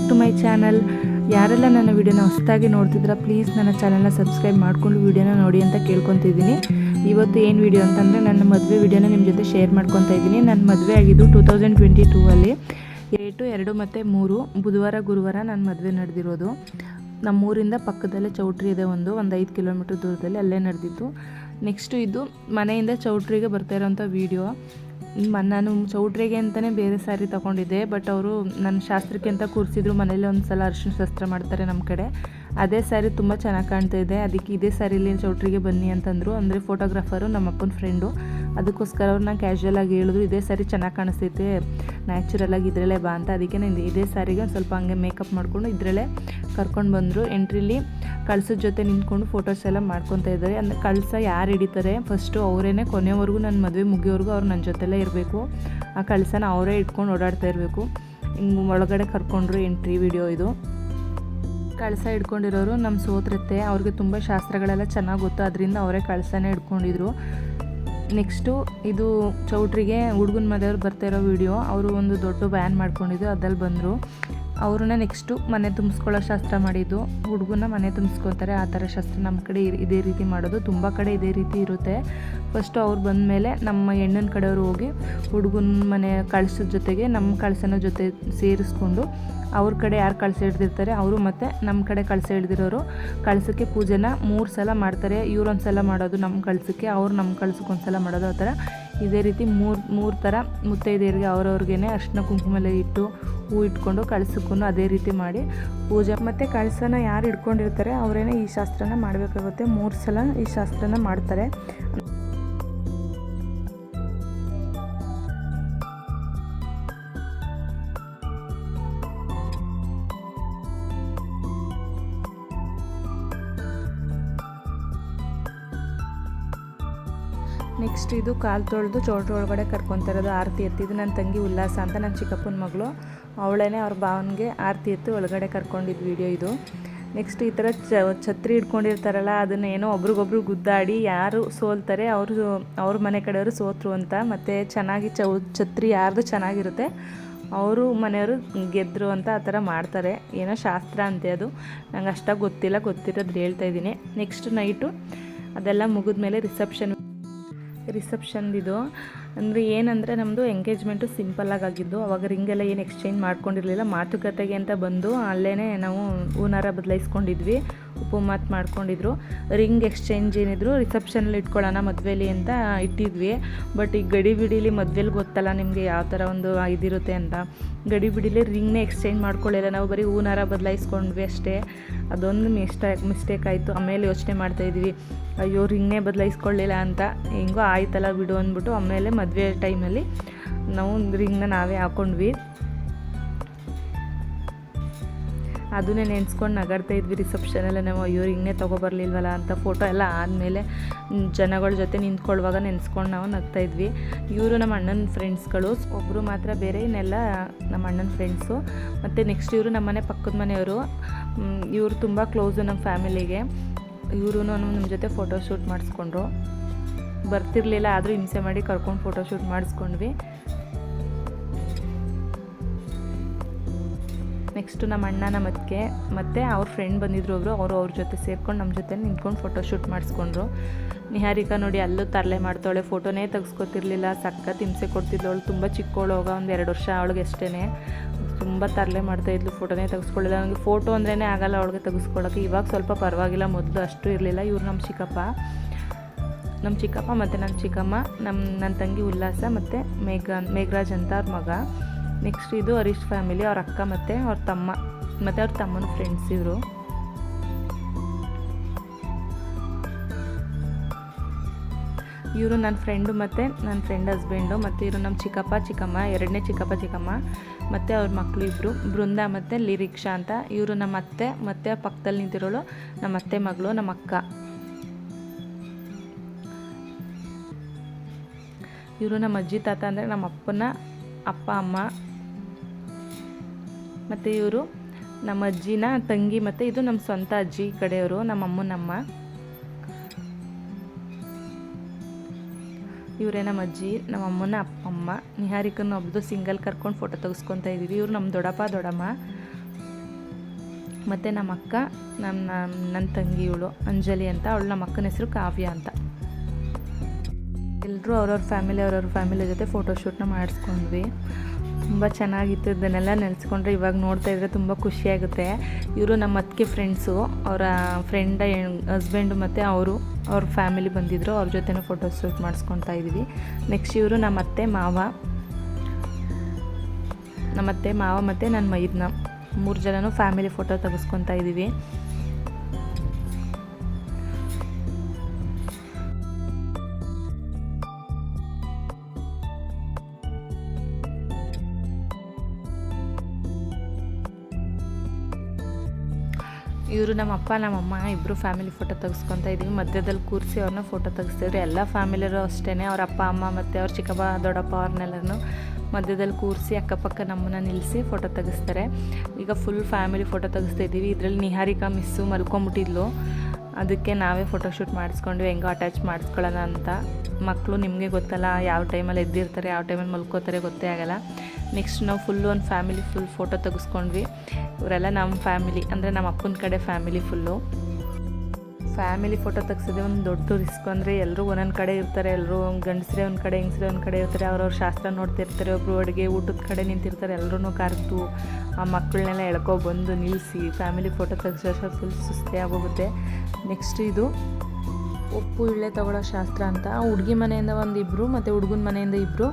Back to my channel. ಯಾರೆಲ್ಲ ನನ್ನ ವಿಡಿಯೋನ ಹೊಸದಾಗಿ ನೋಡ್ತಿದ್ರ ಪ್ಲೀಸ್ ನನ್ನ ಚಾನಲ್ನ ಸಬ್ಸ್ಕ್ರೈಬ್ ಮಾಡಿಕೊಂಡು ವಿಡಿಯೋನ ನೋಡಿ ಅಂತ ಕೇಳ್ಕೊತಿದ್ದೀನಿ. ಇವತ್ತು ಏನು ವಿಡಿಯೋ ಅಂತಂದರೆ, ನನ್ನ ಮದುವೆ ವಿಡಿಯೋನ ನಿಮ್ಮ ಜೊತೆ ಶೇರ್ ಮಾಡ್ಕೊತಾ ಇದ್ದೀನಿ. ನನ್ನ ಮದುವೆ ಆಗಿದ್ದು ಟೂ ತೌಸಂಡ್ ಟ್ವೆಂಟಿ ಟೂ ಅಲ್ಲಿ. ಏಟು, ಎರಡು ಮತ್ತು ಮೂರು, ಬುಧವಾರ, ಗುರುವಾರ ನನ್ನ ಮದುವೆ ನಡೆದಿರೋದು. ನಮ್ಮೂರಿಂದ ಪಕ್ಕದಲ್ಲೇ ಚೌಟ್ರಿ ಇದೆ ಒಂದು ಒಂದು ಐದು ಕಿಲೋಮೀಟ್ರ್ ದೂರದಲ್ಲಿ ಅಲ್ಲೇ ನಡೆದಿತ್ತು ನೆಕ್ಸ್ಟು ಇದು ಮನೆಯಿಂದ ಚೌಟ್ರಿಗೆ ಬರ್ತಾ ಇರೋಂಥ ವೀಡಿಯೋ. ನಾನು ಚೌಟ್ರಿಗೆ ಅಂತಲೇ ಬೇರೆ ಸ್ಯಾರಿ ತೊಗೊಂಡಿದ್ದೆ ಬಟ್ ಅವರು ನನ್ನ ಶಾಸ್ತ್ರಕ್ಕೆ ಅಂತ ಕೂರಿಸಿದ್ರು, ಮನೇಲಿ ಒಂದು ಸಲ ಅರಿಶಿನ ಶಾಸ್ತ್ರ ಮಾಡ್ತಾರೆ ನಮ್ಮ ಕಡೆ. ಅದೇ ಸ್ಯಾರಿ ತುಂಬ ಚೆನ್ನಾಗಿ ಕಾಣ್ತಾ ಇದೆ. ಅದಕ್ಕೆ ಇದೇ ಸ್ಯಾರಿಲಿ ಚೌಟ್ರಿಗೆ ಬನ್ನಿ ಅಂತಂದರು. ಅಂದರೆ ಫೋಟೋಗ್ರಾಫರು ನಮ್ಮ ಅಪ್ಪನ ಫ್ರೆಂಡು ಅದಕ್ಕೋಸ್ಕರ ಅವ್ರನ್ನ ಕ್ಯಾಶುವಲ್ ಆಗಿ ಹೇಳಿದ್ರು, ಇದೇ ಸ್ಯಾರಿ ಚೆನ್ನಾಗಿ ಕಾಣಿಸ್ತೈತೆ. ನ್ಯಾಚುರಲ್ ಆಗಿ ಇದ್ರಲ್ಲೇ ಬಾ ಅಂತ. ಅದಕ್ಕೆ ನಾನು ಇದೇ ಸ್ಯಾರಿಗೆ ಒಂದು ಸ್ವಲ್ಪ ಹಂಗೆ ಮೇಕಪ್ ಮಾಡಿಕೊಂಡು ಇದರಲ್ಲೇ ಕರ್ಕೊಂಡು ಬಂದರು. ಎಂಟ್ರಿಲಿ ಕಳ್ಸದ ಜೊತೆ ನಿಂತ್ಕೊಂಡು ಫೋಟೋಸ್ ಎಲ್ಲ ಮಾಡ್ಕೊತಾ ಇದ್ದಾರೆ. ಅಂದರೆ ಕಳ್ಸ ಯಾರು ಹಿಡಿತಾರೆ? ಫಸ್ಟು ಅವರೇನೆ ಕೊನೆವರೆಗೂ ನನ್ನ ಮದುವೆ ಮುಗಿಯೋವರೆಗೂ ಅವ್ರು ನನ್ನ ಜೊತೆಲೇ ಇರಬೇಕು. ಆ ಕಳ್ಸನ ಅವರೇ ಇಟ್ಕೊಂಡು ಓಡಾಡ್ತಾ ಇರಬೇಕು. ಹಿಂಗೆ ಒಳಗಡೆ ಕರ್ಕೊಂಡ್ರು ಎಂಟ್ರಿ ವಿಡಿಯೋ ಇದು. ಕಳಸ ಹಿಡ್ಕೊಂಡಿರೋರು ನಮ್ಮ ಸೋತ್ರತ್ತೆ. ಅವ್ರಿಗೆ ತುಂಬ ಶಾಸ್ತ್ರಗಳೆಲ್ಲ ಚೆನ್ನಾಗಿ ಗೊತ್ತು. ಅದರಿಂದ ಅವರೇ ಕಳಸನೇ ಇಟ್ಕೊಂಡಿದ್ರು ನೆಕ್ಸ್ಟು ಇದು ಚೌಟ್ರಿಗೆ ಹುಡುಗನ ಮನೆಯವ್ರು ಬರ್ತಾ ಇರೋ ವಿಡಿಯೋ. ಅವರು ಒಂದು ದೊಡ್ಡ ಬ್ಯಾನ್ ಮಾಡ್ಕೊಂಡಿದ್ದು. ಅದಲ್ಲಿ ಬಂದರು. ಅವ್ರನ್ನ ನೆಕ್ಸ್ಟು ಮನೆ ತುಂಬಿಸ್ಕೊಳ್ಳೋ ಶಾಸ್ತ್ರ ಮಾಡಿದ್ದು. ಹುಡುಗನ ಮನೆ ತುಂಬಿಸ್ಕೊತಾರೆ ಆ ಥರ ಶಾಸ್ತ್ರ ನಮ್ಮ ಕಡೆ ಇದೇ ರೀತಿ ಮಾಡೋದು. ತುಂಬ ಕಡೆ ಇದೇ ರೀತಿ ಇರುತ್ತೆ. ಫಸ್ಟು ಅವ್ರು ಬಂದಮೇಲೆ ನಮ್ಮ ಹೆಣ್ಣಿನ ಕಡೆಯವರು ಹೋಗಿ ಹುಡುಗನ ಮನೆ ಕಳ್ಸದ ಜೊತೆಗೆ ನಮ್ಮ ಕಳಸನ ಜೊತೆ ಸೇರಿಸ್ಕೊಂಡು ಅವ್ರ ಕಡೆ ಯಾರು ಕಳಸ ಹಿಡ್ದಿರ್ತಾರೆ, ಅವರು ಮತ್ತು ನಮ್ಮ ಕಡೆ ಕಳಸ ಹಿಡ್ದಿರೋರು ಕಳಸಕ್ಕೆ ಪೂಜೆನ ಮೂರು ಸಲ ಮಾಡ್ತಾರೆ. ಇವ್ರೊಂದು ಸಲ ಮಾಡೋದು ನಮ್ಮ ಕಳಸಕ್ಕೆ, ಅವ್ರು ನಮ್ಮ ಕಳ್ಸಕ್ಕೆ ಒಂದು ಸಲ ಮಾಡೋದು ಆ ಥರ ಇದೇ ರೀತಿ ಮೂರು ಮೂರು ಥರ ಮುತ್ತೈದೆಯರಿಗೆ ಅವ್ರವ್ರಿಗೇನೆ ಅರ್ಶಿನ ಕುಂಕುಮಲೆ ಇಟ್ಟು ಹೂ ಇಟ್ಕೊಂಡು ಕಳ್ಸಕ್ಕೂ ಅದೇ ರೀತಿ ಮಾಡಿ ಪೂಜೆ. ಮತ್ತು ಕಳಸನ ಯಾರು ಇಟ್ಕೊಂಡಿರ್ತಾರೆ ಅವರೇನೆ ಈ ಶಾಸ್ತ್ರನ ಮಾಡಬೇಕಾಗುತ್ತೆ. ಮೂರು ಸಲ ಈ ಶಾಸ್ತ್ರನ ಮಾಡ್ತಾರೆ. ನೆಕ್ಸ್ಟ್ ಇದು ಕಾಲು ತೊಳೆದು ಚೌಟ್ರ ಒಳಗಡೆ ಕರ್ಕೊತಿರೋದು ಆರತಿ ಎತ್ತಿ. ಇದು ನನ್ನ ತಂಗಿ ಉಲ್ಲಾಸ ಅಂತ ನನ್ನ ಚಿಕ್ಕಪ್ಪನ ಮಗಳು. ಅವಳೇ ಅವ್ರ ಭಾವನಿಗೆ ಆರತಿ ಎತ್ತಿ ಒಳಗಡೆ ಕರ್ಕೊಂಡಿದ್ದು ವಿಡಿಯೋ ಇದು. ನೆಕ್ಸ್ಟ್ ಈ ಥರ ಛತ್ರಿ ಹಿಡ್ಕೊಂಡಿರ್ತಾರಲ್ಲ ಅದನ್ನ ಏನೋ ಒಬ್ರಿಗೊಬ್ರು ಗುದ್ದಾಡಿ, ಯಾರು ಸೋಲ್ತಾರೆ ಅವರು ಅವ್ರ ಮನೆ ಕಡೆಯವರು ಸೋತರು ಅಂತ. ಮತ್ತು ಚೆನ್ನಾಗಿ ಚೌ, ಛತ್ರಿ ಯಾರ್ದು ಚೆನ್ನಾಗಿರುತ್ತೆ, ಅವರು ಮನೆಯವರು ಗೆದ್ದರು ಅಂತ ಆ ಥರ ಮಾಡ್ತಾರೆ. ಏನೋ ಶಾಸ್ತ್ರ ಅಂತೆ ಅದು. ನಂಗೆ ಅಷ್ಟಾಗಿ ಗೊತ್ತಿಲ್ಲ, ಗೊತ್ತಿರೋದು ಹೇಳ್ತಾ ಇದ್ದೀನಿ. ನೆಕ್ಸ್ಟ್ ನೈಟು ಅದೆಲ್ಲ ಮುಗಿದ್ಮೇಲೆ ರಿಸೆಪ್ಷನ್ ರಿಸೆಪ್ಷನ್ದಿದು ಅಂದರೆ ಏನಂದರೆ ನಮ್ಮದು ಎಂಗೇಜ್ಮೆಂಟು ಸಿಂಪಲ್ಲಾಗಿ ಆಗಿದ್ದು ಅವಾಗ ರಿಂಗೆಲ್ಲ ಏನು ಎಕ್ಸ್ಚೇಂಜ್ ಮಾಡ್ಕೊಂಡಿರಲಿಲ್ಲ. ಮಾತುಕತೆಗೆ ಅಂತ ಬಂದು ಅಲ್ಲೇ ನಾವು ಹೂನಾರ ಬದಲಾಯಿಸ್ಕೊಂಡಿದ್ವಿ. ಉಪ್ಪು ಮಾಡ್ಕೊಂಡಿದ್ರು. ರಿಂಗ್ ಎಕ್ಸ್ಚೇಂಜ್ ಏನಿದ್ರು ರಿಸೆಪ್ಷನಲ್ಲಿ ಇಟ್ಕೊಳ್ಳೋಣ ಮದುವೆಲಿ ಅಂತ ಇಟ್ಟಿದ್ವಿ. ಬಟ್ ಈ ಗಡಿ ಬಿಡಿಲಿ ಮದುವೆಲಿ ಗೊತ್ತಲ್ಲ ನಿಮಗೆ ಯಾವ ಥರ ಒಂದು ಇದಿರುತ್ತೆ ಅಂತ. ಗಡಿ ಬಿಡಿಲಿ ರಿಂಗ್ನೇ ಎಕ್ಸ್ಚೇಂಜ್ ಮಾಡ್ಕೊಳ್ಳಿಲ್ಲ. ನಾವು ಬರೀ ಹೂನಾರ ಬದಲಾಯಿಸ್ಕೊಂಡ್ವಿ ಅಷ್ಟೇ. ಅದೊಂದು ಮಿಸ್ಟೇಕ್ ಮಿಸ್ಟೇಕ್ ಆಯಿತು. ಆಮೇಲೆ ಯೋಚನೆ ಮಾಡ್ತಾಯಿದ್ವಿ ಅಯ್ಯೋ, ರಿಂಗ್ನೇ ಬದಲಾಯಿಸ್ಕೊಳ್ಳಿಲ್ಲ ಅಂತ. ಹೆಂಗೋ ಆಯ್ತಲ್ಲ ಬಿಡು ಅಂದ್ಬಿಟ್ಟು ಆಮೇಲೆ ಮದುವೆ ಟೈಮಲ್ಲಿ ನಾವು ರಿಂಗ್ನ ನಾವೇ ಹಾಕ್ಕೊಂಡ್ವಿ ಅದನ್ನೇ ನೆನೆಸ್ಕೊಂಡು ನಗಾಡ್ತಾ ಇದ್ವಿ ರಿಸೆಪ್ಷನಲ್ಲೇ. ನಾವು ಅಯ್ಯೋ ಹಿಂಗೆ ತೊಗೊಬರ್ಲಿಲ್ವಲ್ಲ ಅಂತ ಫೋಟೋ ಎಲ್ಲ ಆದಮೇಲೆ ಜನಗಳ ಜೊತೆ ನಿಂತ್ಕೊಳ್ಳುವಾಗ ನೆನೆಸ್ಕೊಂಡು ನಾವು ನಗ್ತಾ ಇದ್ವಿ. ಇವರು ನಮ್ಮ ಅಣ್ಣನ ಫ್ರೆಂಡ್ಸ್ಗಳು ಒಬ್ಬರು ಮಾತ್ರ ಬೇರೆ, ಇನ್ನೆಲ್ಲ ನಮ್ಮ ಅಣ್ಣನ ಫ್ರೆಂಡ್ಸು ಮತ್ತು ನೆಕ್ಸ್ಟ್ ಇವರು ನಮ್ಮ ಮನೆ ಪಕ್ಕದ ಮನೆಯವರು. ಇವರು ತುಂಬ ಕ್ಲೋಸು ನಮ್ಮ ಫ್ಯಾಮಿಲಿಗೆ ಇವರು ನಮ್ಮ ಜೊತೆ ಫೋಟೋ ಶೂಟ್ ಮಾಡಿಸ್ಕೊಂಡ್ರು. ಬರ್ತಿರ್ಲಿಲ್ಲ, ಆದರೂ ಹಿಂಸೆ ಮಾಡಿ ಕರ್ಕೊಂಡು ಫೋಟೋ ಶೂಟ್ ಮಾಡಿಸ್ಕೊಂಡ್ವಿ. ನೆಕ್ಸ್ಟು ನಮ್ಮ ಅಣ್ಣ ನಮ್ಮ ಅದಕ್ಕೆ ಮತ್ತು ಅವ್ರ ಫ್ರೆಂಡ್ ಬಂದಿದ್ರು ಒಬ್ಬರು ಅವರು ಅವ್ರ ಜೊತೆ ಸೇರ್ಕೊಂಡು ನಮ್ಮ ಜೊತೆ ನಿಂತ್ಕೊಂಡು ಫೋಟೋ ಶೂಟ್ ಮಾಡಿಸ್ಕೊಂಡ್ರು. ನಿಹಾರಿಕಾ ನೋಡಿ ಅಲ್ಲೂ ತರಲೆ ಮಾಡ್ತಾಳೆ ಫೋಟೋನೇ ತೆಗೆಸ್ಕೊತಿರ್ಲಿಲ್ಲ, ಸಖತ್ ಹಿಂಸೆ ಕೊಡ್ತಿದ್ಲು ಅವಳು, ತುಂಬ ಹೋಗ ಒಂದು ಎರಡು ವರ್ಷ ಅವಳಿಗೆ ಅಷ್ಟೇ ತುಂಬ ತರಲೆ ಮಾಡ್ತಾಯಿದ್ಲು ಫೋಟೋನೇ ತೆಗೆಸ್ಕೊಳ್ಳಿಲ್ಲ ನನಗೆ ಫೋಟೋ ಅಂದ್ರೇ ಆಗಲ್ಲ ಅವಳಿಗೆ ತೆಗೆಸ್ಕೊಳ್ಳೋಕೆ ಇವಾಗ ಸ್ವಲ್ಪ ಪರವಾಗಿಲ್ಲ, ಮೊದಲು ಅಷ್ಟು ಇರಲಿಲ್ಲ, ಇವ್ರು ನಮ್ಮ ಚಿಕ್ಕಪ್ಪ. ನಮ್ಮ ಚಿಕ್ಕಪ್ಪ ಮತ್ತು ನನ್ನ ಚಿಕ್ಕಮ್ಮ, ನಮ್ಮ, ನನ್ನ ತಂಗಿ ಉಲ್ಲಾಸ ಮತ್ತು ಮೇಘ, ಮೇಘರಾಜ್ ಅಂತ ಅವ್ರ ಮಗ. ನೆಕ್ಸ್ಟ್ ಇದು ಹರೀಶ್ ಫ್ಯಾಮಿಲಿ ಅವ್ರ ಅಕ್ಕ ಮತ್ತು ಅವ್ರ ತಮ್ಮ, ಮತ್ತು ಅವ್ರ ತಮ್ಮನ ಫ್ರೆಂಡ್ಸ್ ಇವರು. ಇವರು ನನ್ನ ಫ್ರೆಂಡು ಮತ್ತು ನನ್ನ ಫ್ರೆಂಡ್ ಹಸ್ಬೆಂಡು ಮತ್ತು ಇವರು ನಮ್ಮ ಚಿಕ್ಕಪ್ಪ, ಚಿಕ್ಕಮ್ಮ, ಎರಡನೇ ಚಿಕ್ಕಪ್ಪ, ಚಿಕ್ಕಮ್ಮ, ಮತ್ತು ಅವ್ರ ಮಕ್ಕಳು ಇಬ್ಬರು ಬೃಂದ ಮತ್ತು ಲಿರಿಕ್ಷಾ ಅಂತ ಇವರು ನಮ್ಮ ಅತ್ತೆ, ಮತ್ತು ಪಕ್ಕದಲ್ಲಿ ನಿಂತಿರೋಳು ನಮ್ಮ ಅತ್ತೆ ಮಗಳು, ನಮ್ಮ ಅಕ್ಕ. ಇವರು ನಮ್ಮ ಅಜ್ಜಿ, ತಾತ ಅಂದರೆ ನಮ್ಮ ಅಪ್ಪನ ಅಪ್ಪ, ಅಮ್ಮ ಮತ್ತು ಇವರು ನಮ್ಮ ಅಜ್ಜಿನ ತಂಗಿ ಮತ್ತು ಇದು ನಮ್ಮ ಸ್ವಂತ ಅಜ್ಜಿ ಕಡೆಯವರು, ನಮ್ಮ ಅಮ್ಮನಮ್ಮ. ಇವರೇ ನಮ್ಮ ಅಜ್ಜಿ, ನಮ್ಮ ಅಮ್ಮನ ಅಪ್ಪ, ಅಮ್ಮ. ನಿಹಾರಿಕನ ಒಬ್ಬದು ಸಿಂಗಲ್ ಕರ್ಕೊಂಡು ಫೋಟೋ ತೆಗೆಸ್ಕೊತ ಇದ್ದೀವಿ. ಇವ್ರು ನಮ್ಮ ದೊಡ್ಡಪ್ಪ, ದೊಡ್ಡಮ್ಮ. ಮತ್ತು ನಮ್ಮ ಅಕ್ಕ, ನಮ್ಮ, ನನ್ನ ತಂಗಿ ಇವಳು, ಅಂಜಲಿ ಅಂತ. ಅವಳು ನಮ್ಮ ಅಕ್ಕನ ಹೆಸರು ಕಾವ್ಯ ಅಂತ. ಎಲ್ಲರೂ ಅವ್ರವ್ರ ಫ್ಯಾಮಿಲಿ ಅವ್ರವ್ರ ಫ್ಯಾಮಿಲಿ ಜೊತೆ ಫೋಟೋಶೂಟ್ನ ಮಾಡಿಸ್ಕೊಂಡ್ವಿ. ತುಂಬ ಚೆನ್ನಾಗಿತ್ತು ಇದನ್ನೆಲ್ಲ ನೆನೆಸ್ಕೊಂಡ್ರೆ ಇವಾಗ ನೋಡ್ತಾ ಇದ್ರೆ ತುಂಬ ಖುಷಿಯಾಗುತ್ತೆ ಇವರು ನಮ್ಮ ಅತ್ತಿಗೆ ಫ್ರೆಂಡ್ಸು ಅವರ ಫ್ರೆಂಡ್ ಹಸ್ಬೆಂಡು ಮತ್ತು ಅವರು, ಅವ್ರ ಫ್ಯಾಮಿಲಿ ಬಂದಿದ್ದರು ಅವ್ರ ಜೊತೆನೂ ಫೋಟೋಶೂಟ್ ಮಾಡಿಸ್ಕೊತಾ ಇದ್ವಿ. ನೆಕ್ಸ್ಟ್ ಇವರು ನಮ್ಮ ಅತ್ತೆ, ಮಾವ, ನಮ್ಮ ಅತ್ತೆ, ಮಾವ ಮತ್ತು ನನ್ನ ಮೈದ್ನ. ಮೂರು ಜನನೂ ಫ್ಯಾಮಿಲಿ ಫೋಟೋ ತೆಗೆಸ್ಕೊತಾ ಇದ್ದೀವಿ. ಇವರು ನಮ್ಮ ಅಪ್ಪ ನಮ್ಮಮ್ಮ ಇಬ್ಬರು ಫ್ಯಾಮಿಲಿ ಫೋಟೋ ತೆಗೆಸ್ಕೊತ ಇದ್ದೀವಿ ಮಧ್ಯದಲ್ಲಿ ಕೂರಿಸಿ ಅವ್ರನ್ನ ಫೋಟೋ ತೆಗೆಸ್ತಿದ್ರು. ಎಲ್ಲ ಫ್ಯಾಮಿಲಿಯರು ಅಷ್ಟೇ ಅವ್ರ ಅಪ್ಪ, ಅಮ್ಮ ಮತ್ತು ಅವ್ರ ಚಿಕ್ಕಪ್ಪ, ದೊಡ್ಡಪ್ಪ ಅವ್ರನ್ನೆಲ್ಲರೂ ಮಧ್ಯದಲ್ಲಿ ಕೂರಿಸಿ ಅಕ್ಕಪಕ್ಕ ನಮ್ಮನ್ನ ನಿಲ್ಲಿಸಿ ಫೋಟೋ ತೆಗೆಸ್ತಾರೆ. ಈಗ ಫುಲ್ ಫ್ಯಾಮಿಲಿ ಫೋಟೋ ತೆಗೆಸ್ತಾ ಇದ್ದೀವಿ ಇದರಲ್ಲಿ ನಿಹಾರಿಕಾ, ಮಿಸ್ಸು ಮಲ್ಕೊಂಬಿಟ್ಟಿದ್ಲು. ಅದಕ್ಕೆ ನಾವೇ ಫೋಟೋಶೂಟ್ ಮಾಡಿಸ್ಕೊಂಡು ಹೆಂಗೋ ಅಟ್ಯಾಚ್ ಮಾಡಿಸ್ಕೊಳ್ಳೋಣ ಅಂತ. ಮಕ್ಕಳು ನಿಮಗೆ ಗೊತ್ತಲ್ಲ ಯಾವ ಟೈಮಲ್ಲಿ ಎದ್ದಿರ್ತಾರೆ, ಯಾವ ಟೈಮಲ್ಲಿ ಮಲ್ಕೋತಾರೆ ಗೊತ್ತೇ ಆಗಲ್ಲ. ನೆಕ್ಸ್ಟ್ ನಾವು ಫುಲ್ಲು ಒಂದು ಫ್ಯಾಮಿಲಿ ಫುಲ್ ಫೋಟೋ ತೆಗೆಸ್ಕೊಂಡ್ವಿ. ಇವರೆಲ್ಲ ನಮ್ಮ ಫ್ಯಾಮಿಲಿ ಅಂದರೆ ನಮ್ಮ ಅಪ್ಪನ ಕಡೆ ಫ್ಯಾಮಿಲಿ ಫುಲ್ಲು ಫ್ಯಾಮಿಲಿ ಫೋಟೋ ತೆಗ್ಸೋದೇ ಒಂದು ದೊಡ್ಡ ರಿಸ್ಕ್ ಅಂದರೆ ಎಲ್ಲರೂ ಒಂದೊಂದು ಕಡೆ ಇರ್ತಾರೆ ಎಲ್ಲರೂ ಗಂಡಸ್ರೆ ಒಂದು ಕಡೆ, ಹೆಂಗಸ್ರೆ ಒಂದು ಕಡೆ ಇರ್ತಾರೆ, ಅವ್ರವ್ರ ಶಾಸ್ತ್ರ ನೋಡ್ತಿರ್ತಾರೆ ಒಬ್ಬರು ಅಡುಗೆ ಊಟದ ಕಡೆ ನಿಂತಿರ್ತಾರೆ ಎಲ್ಲರೂ ಕರೆದು ಆ ಮಕ್ಕಳನ್ನೆಲ್ಲ ಎಳ್ಕೊ ಬಂದು ನಿಲ್ಲಿಸಿ ಫ್ಯಾಮಿಲಿ ಫೋಟೋ ತೆಗ್ಸೋ ಫುಲ್ ಸುಸ್ತಿ ಆಗೋಗುತ್ತೆ. ನೆಕ್ಸ್ಟ್ ಇದು ಉಪ್ಪು ಇಳ್ಳೆ ತಗೊಳ್ಳೋ ಶಾಸ್ತ್ರ ಅಂತ. ಹುಡುಗಿ ಮನೆಯಿಂದ ಒಂದು ಇಬ್ಬರು ಮತ್ತು ಹುಡುಗನ ಮನೆಯಿಂದ ಇಬ್ಬರು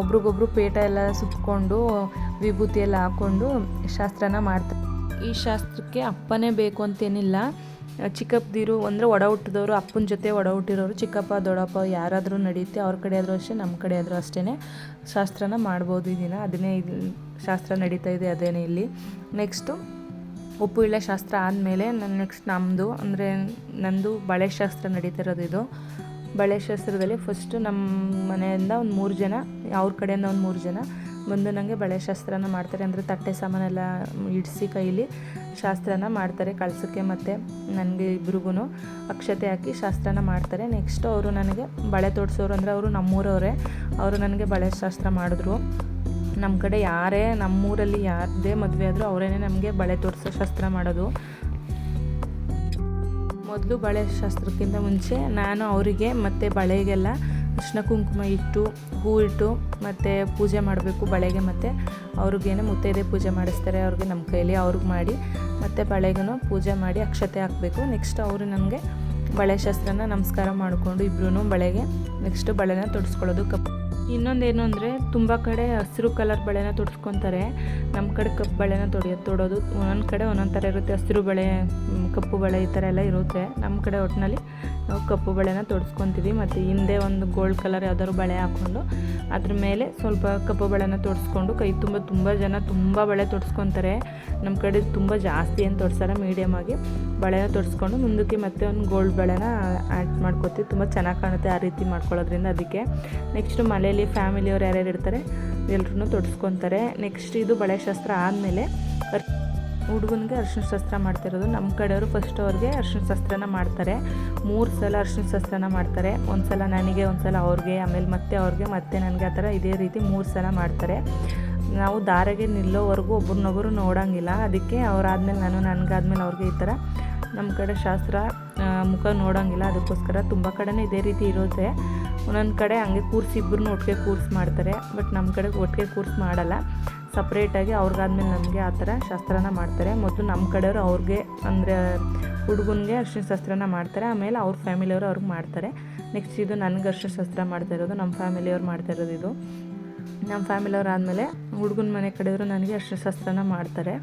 ಒಬ್ರಿಗೊಬ್ರು ಪೇಟ ಎಲ್ಲ ಸುತ್ಕೊಂಡು, ವಿಭೂತಿ ಎಲ್ಲ ಹಾಕ್ಕೊಂಡು ಶಾಸ್ತ್ರನ ಮಾಡ್ತಾರೆ ಈ ಶಾಸ್ತ್ರಕ್ಕೆ ಅಪ್ಪನೇ ಬೇಕು ಅಂತೇನಿಲ್ಲ. ಚಿಕ್ಕಪ್ಪದಿರು ಅಂದರೆ ಒಡ ಹುಟ್ಟಿದವರು ಅಪ್ಪನ ಜೊತೆ ಒಡ ಹುಟ್ಟಿರೋರು ಚಿಕ್ಕಪ್ಪ, ದೊಡ್ಡಪ್ಪ ಯಾರಾದರೂ ನಡೆಯುತ್ತೆ ಅವ್ರ ಕಡೆ ಆದರೂ ಅಷ್ಟೇ, ನಮ್ಮ ಕಡೆ ಆದರೂ ಅಷ್ಟೇ ಶಾಸ್ತ್ರನ ಮಾಡ್ಬೋದು ಈ ದಿನ. ಅದನ್ನೇ ಶಾಸ್ತ್ರ ನಡೀತಾ ಇದೆ, ಅದೇನೇ ಇಲ್ಲಿ. ನೆಕ್ಸ್ಟು ಉಪ್ಪು ಇಳೆ ಶಾಸ್ತ್ರ ಆದಮೇಲೆ ನನ್ನ ನೆಕ್ಸ್ಟ್ ನಮ್ಮದು ಅಂದರೆ ನಂದು ಬಳೆ ಶಾಸ್ತ್ರ ನಡೀತಾ ಇರೋದು ಇದು. ಬಳೆ ಶಾಸ್ತ್ರದಲ್ಲಿ ಫಸ್ಟು ನಮ್ಮ ಮನೆಯಿಂದ ಒಂದು ಮೂರು ಜನ, ಅವ್ರ ಕಡೆಯಿಂದ ಒಂದು ಮೂರು ಜನ ಬಂದು ನನಗೆ ಬಳೆ ಶಾಸ್ತ್ರನ ಮಾಡ್ತಾರೆ. ಅಂದರೆ ತಟ್ಟೆ ಸಾಮಾನೆಲ್ಲ ಇಡಿಸಿ ಕೈಲಿ ಶಾಸ್ತ್ರನ ಮಾಡ್ತಾರೆ, ಕಳ್ಸೋಕ್ಕೆ ಮತ್ತು ನನಗೆ ಇಬ್ರಿಗೂ ಅಕ್ಷತೆ ಹಾಕಿ ಶಾಸ್ತ್ರನ ಮಾಡ್ತಾರೆ. ನೆಕ್ಸ್ಟ್ ಅವರು ನನಗೆ ಬಳೆ ತೋಡಿಸೋರು ಅಂದರೆ ಅವರು ನಮ್ಮೂರವರೇ. ಅವರು ನನಗೆ ಬಳೆ ಶಾಸ್ತ್ರ ಮಾಡಿದ್ರು. ನಮ್ಮ ಕಡೆ ಯಾರೇ, ನಮ್ಮೂರಲ್ಲಿ ಯಾರದೇ ಮದುವೆ ಆದರೂ ಅವರೇ ನಮಗೆ ಬಳೆ ತೋರಿಸೋ ಶಾಸ್ತ್ರ ಮಾಡೋದು. ಮೊದಲು ಬಳೆ ಶಾಸ್ತ್ರಕ್ಕಿಂತ ಮುಂಚೆ ನಾನು ಅವರಿಗೆ ಮತ್ತು ಬಳೆಗೆಲ್ಲ ಕೃಷ್ಣ ಕುಂಕುಮ ಇಟ್ಟು, ಹೂ ಇಟ್ಟು ಮತ್ತು ಪೂಜೆ ಮಾಡಬೇಕು ಬಳೆಗೆ ಮತ್ತು. ಅವ್ರಿಗೇನೆ ಮುತ್ತೈದೆ ಪೂಜೆ ಮಾಡಿಸ್ತಾರೆ, ಅವ್ರಿಗೆ ನಮ್ಮ ಕೈಲಿ ಅವ್ರಿಗೆ ಮಾಡಿ ಮತ್ತು ಬಳೆಗೂ ಪೂಜೆ ಮಾಡಿ ಅಕ್ಷತೆ ಹಾಕಬೇಕು. ನೆಕ್ಸ್ಟ್ ಅವರು ನನಗೆ ಬಳೆ ಶಾಸ್ತ್ರನ ನಮಸ್ಕಾರ ಮಾಡಿಕೊಂಡು ಇಬ್ಬರೂ ಬಳೆಗೆ ನೆಕ್ಸ್ಟ್ ಬಳೆನ ತೊಡಿಸ್ಕೊಳ್ಳೋದು ಕಪ್ ಇನ್ನೊಂದೇನು ಅಂದರೆ ತುಂಬ ಕಡೆ ಹಸಿರು ಕಲರ್ ಬಳೆನ ತೊಡ್ಸ್ಕೊತಾರೆ. ನಮ್ಮ ಕಡೆ ಕಪ್ಪು ಬಳೆನ ತೊಡಿಯೋ ತೊಡೋದು ಒಂದೊಂದು ಕಡೆ ಒಂದೊಂದು ಥರ ಇರುತ್ತೆ. ಹಸಿರು ಬಳೆ ಕಪ್ಪು ಬಳೆ ಈ ಥರ ಎಲ್ಲ ಇರುತ್ತೆ. ನಮ್ಮ ಕಡೆ ಒಟ್ಟಿನಲ್ಲಿ ನಾವು ಕಪ್ಪು ಬಳೆನ ತೊಡ್ಸ್ಕೊತೀವಿ. ಮತ್ತು ಹಿಂದೆ ಒಂದು ಗೋಲ್ಡ್ ಕಲರ್ ಯಾವ್ದಾದ್ರು ಬಳೆ ಹಾಕ್ಕೊಂಡು ಅದ್ರ ಮೇಲೆ ಸ್ವಲ್ಪ ಕಪ್ಪು ಬಳೆನ ತೊಡಿಸ್ಕೊಂಡು ಕೈ ತುಂಬ ತುಂಬ ಜನ ತುಂಬ ಬಳೆ ತೊಡಿಸ್ಕೊತಾರೆ. ನಮ್ಮ ಕಡೆ ತುಂಬ ಜಾಸ್ತಿ ಏನು ತೊಡ್ಸಲ್ಲ ಮೀಡಿಯಮ್ ಆಗಿ ಬಳೆನ ತೊಡ್ಸ್ಕೊಂಡು ಮುಂದಕ್ಕೆ ಮತ್ತೆ ಒಂದು ಗೋಲ್ಡ್ ಬಳೆನ ಆ್ಯಡ್ ಮಾಡ್ಕೊತೀವಿ. ತುಂಬ ಚೆನ್ನಾಗಿ ಕಾಣುತ್ತೆ ಆ ರೀತಿ ಮಾಡ್ಕೊಳ್ಳೋದ್ರಿಂದ ಅದಕ್ಕೆ. ನೆಕ್ಸ್ಟ್ ಮನೇಲಿ ಫ್ಯಾಮಿಲಿಯವ್ರು ಯಾರ್ಯಾರು ಇರ್ತಾರೆ ಎಲ್ಲರೂ ತೊಡ್ಸ್ಕೊತಾರೆ. ನೆಕ್ಸ್ಟ್ ಇದು ಬಳೆ ಶಾಸ್ತ್ರ ಆದಮೇಲೆ ಹುಡುಗನಿಗೆ ಅರ್ಶಿಣ ಶಾಸ್ತ್ರ ಮಾಡ್ತಿರೋದು. ನಮ್ಮ ಕಡೆಯವರು ಫಸ್ಟ್ ಅವ್ರಿಗೆ ಅರ್ಶಿಣ ಶಾಸ್ತ್ರನ ಮಾಡ್ತಾರೆ. ಮೂರು ಸಲ ಅರ್ಶಿಣ ಶಾಸ್ತ್ರನ ಮಾಡ್ತಾರೆ. ಒಂದು ಸಲ ನನಗೆ ಒಂದು ಸಲ ಅವ್ರಿಗೆ, ಆಮೇಲೆ ಮತ್ತೆ ಅವ್ರಿಗೆ, ಮತ್ತೆ ನನಗೆ ಆ ಥರ ಇದೇ ರೀತಿ ಮೂರು ಸಲ ಮಾಡ್ತಾರೆ. ನಾವು ದಾರೆಗೆ ನಿಲ್ಲೋವರೆಗೂ ಒಬ್ರನ್ನೊಬ್ಬರು ನೋಡೋಂಗಿಲ್ಲ. ಅದಕ್ಕೆ ಅವ್ರಾದ್ಮೇಲೆ ನಾನು ನನಗಾದ್ಮೇಲೆ ಅವ್ರಿಗೆ ಈ ಥರ ನಮ್ಮ ಕಡೆ ಶಾಸ್ತ್ರ ಮುಖ ನೋಡೋಂಗಿಲ್ಲ. ಅದಕ್ಕೋಸ್ಕರ ತುಂಬ ಕಡೆನೇ ಇದೇ ರೀತಿ ಇರುತ್ತೆ ಒಂದೊಂದು ಕಡೆ ಹಂಗೆ ಕೂರ್ಸಿ ಇಬ್ಬರನ್ನೂ ಒಟ್ಟಿಗೆ ಕೂರ್ಸ್ ಮಾಡ್ತಾರೆ ಬಟ್ ನಮ್ಮ ಕಡೆ ಒಟ್ಟಿಗೆ ಕೂರ್ಸ್ ಮಾಡಲ್ಲ. ಸಪ್ರೇಟಾಗಿ ಅವ್ರಿಗಾದ್ಮೇಲೆ ನಮಗೆ ಆ ಥರ ಶಾಸ್ತ್ರನ ಮಾಡ್ತಾರೆ. ಮೊದಲು ನಮ್ಮ ಕಡೆಯವರು ಅವ್ರಿಗೆ ಅಂದರೆ ಹುಡುಗನಿಗೆ ಅರ್ಶಿಣ ಶಾಸ್ತ್ರನ ಮಾಡ್ತಾರೆ, ಆಮೇಲೆ ಅವ್ರ ಫ್ಯಾಮಿಲಿಯವರು ಅವ್ರಿಗೆ ಮಾಡ್ತಾರೆ. ನೆಕ್ಸ್ಟ್ ಇದು ನನಗೆ ಅರ್ಶಿಣ ಶಾಸ್ತ್ರ ಮಾಡ್ತಾ ಇರೋದು ನಮ್ಮ ಫ್ಯಾಮಿಲಿಯವ್ರು ಮಾಡ್ತಾ ಇರೋದು ಇದು. ನಮ್ಮ ಫ್ಯಾಮಿಲಿಯವ್ರು ಆದಮೇಲೆ ಹುಡುಗನ ಮನೆ ಕಡೆಯವರು ನನಗೆ ಅರ್ಶಿಣ ಶಾಸ್ತ್ರನ ಮಾಡ್ತಾರೆ.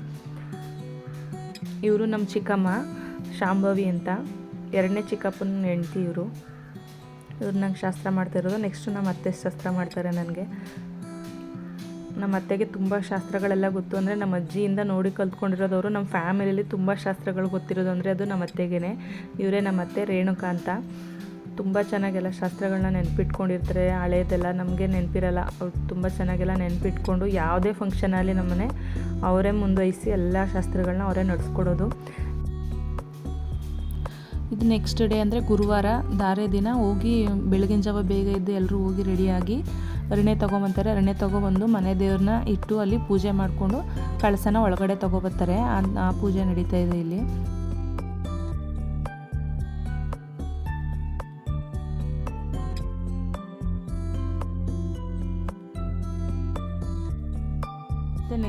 ಇವರು ನಮ್ಮ ಚಿಕ್ಕಮ್ಮ, ಶಾಂಭವಿ ಅಂತ. ಎರಡನೇ ಚಿಕ್ಕಪ್ಪನ ಹೆಂಡ್ತಿ ಇವರು. ಇವ್ರು ನಂಗೆ ಶಾಸ್ತ್ರ ಮಾಡ್ತಿರೋದು. ನೆಕ್ಸ್ಟು ನಮ್ಮ ಅತ್ತೆ ಶಾಸ್ತ್ರ ಮಾಡ್ತಾರೆ ನನಗೆ. ನಮ್ಮ ಅತ್ತೆಗೆ ತುಂಬ ಶಾಸ್ತ್ರಗಳೆಲ್ಲ ಗೊತ್ತು. ಅಂದರೆ ನಮ್ಮ ಅಜ್ಜಿಯಿಂದ ನೋಡಿ ಕಲ್ತ್ಕೊಂಡಿರೋದವರು ನಮ್ಮ ಫ್ಯಾಮಿಲಿಯಲ್ಲಿ ತುಂಬ ಶಾಸ್ತ್ರಗಳು ಗೊತ್ತಿರೋದು. ಅಂದರೆ ಅದು ನಮ್ಮ ಅತ್ತೆಗೇ ಇವರೇ ನಮ್ಮ ಅತ್ತೆ ರೇಣುಕಾ ಅಂತ. ತುಂಬ ಚೆನ್ನಾಗೆಲ್ಲ ಶಾಸ್ತ್ರಗಳನ್ನ ನೆನ್ಪಿಟ್ಕೊಂಡಿರ್ತಾರೆ. ಹಳೆಯದೆಲ್ಲ ನಮಗೆ ನೆನಪಿರಲ್ಲ. ಅವ್ರು ತುಂಬ ಚೆನ್ನಾಗೆಲ್ಲ ನೆನ್ಪಿಟ್ಕೊಂಡು ಯಾವುದೇ ಫಂಕ್ಷನಲ್ಲಿ ನಮ್ಮನೆ ಅವರೇ ಮುಂದುವಹಿಸಿ ಎಲ್ಲ ಶಾಸ್ತ್ರಗಳನ್ನ ಅವರೇ ನಡೆಸ್ಕೊಡೋದು. ಇದು ನೆಕ್ಸ್ಟ್ ಡೇ ಅಂದರೆ ಗುರುವಾರ ಧಾರೆ ದಿನ ಹೋಗಿ ಬೆಳಗಿನ ಜಾವ ಬೇಗ ಇದ್ದು ಎಲ್ಲರೂ ಹೋಗಿ ರೆಡಿಯಾಗಿ ಅರಣೆ ತೊಗೊಂಬಂತಾರೆ. ಅರಣೆ ತೊಗೊಬಂದು ಮನೆ ದೇವ್ರನ್ನ ಇಟ್ಟು ಅಲ್ಲಿ ಪೂಜೆ ಮಾಡಿಕೊಂಡು ಕಳಸನ ಒಳಗಡೆ ತೊಗೊಬರ್ತಾರೆ. ಆ ಪೂಜೆ ನಡೀತಾ ಇದೆ ಇಲ್ಲಿ.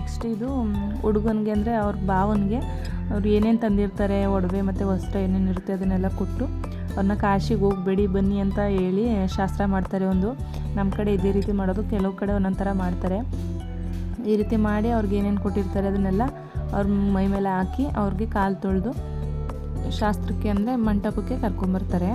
ನೆಕ್ಸ್ಟ್ ಇದು ಹುಡುಗನಿಗೆ ಅಂದರೆ ಅವ್ರ ಭಾವನಿಗೆ ಅವ್ರು ಏನೇನು ತಂದಿರ್ತಾರೆ, ಒಡವೆ ಮತ್ತು ವಸ್ತ್ರ ಏನೇನು ಇರುತ್ತೆ ಅದನ್ನೆಲ್ಲ ಕೊಟ್ಟು ಅವ್ರನ್ನ ಕಾಶಿಗೆ ಹೋಗಬೇಡಿ, ಬನ್ನಿ ಅಂತ ಹೇಳಿ ಶಾಸ್ತ್ರ ಮಾಡ್ತಾರೆ ಒಂದು. ನಮ್ಮ ಕಡೆ ಇದೇ ರೀತಿ ಮಾಡೋದು, ಕೆಲವು ಕಡೆ ಒಂದೊಂದು ಥರ ಮಾಡ್ತಾರೆ. ಈ ರೀತಿ ಮಾಡಿ ಅವ್ರಿಗೆ ಏನೇನು ಕೊಟ್ಟಿರ್ತಾರೆ ಅದನ್ನೆಲ್ಲ ಅವ್ರ ಮೈ ಮೇಲೆ ಹಾಕಿ ಅವ್ರಿಗೆ ಕಾಲು ತೊಳೆದು ಶಾಸ್ತ್ರಕ್ಕೆ ಅಂದರೆ ಮಂಟಪಕ್ಕೆ ಕರ್ಕೊಂಬರ್ತಾರೆ.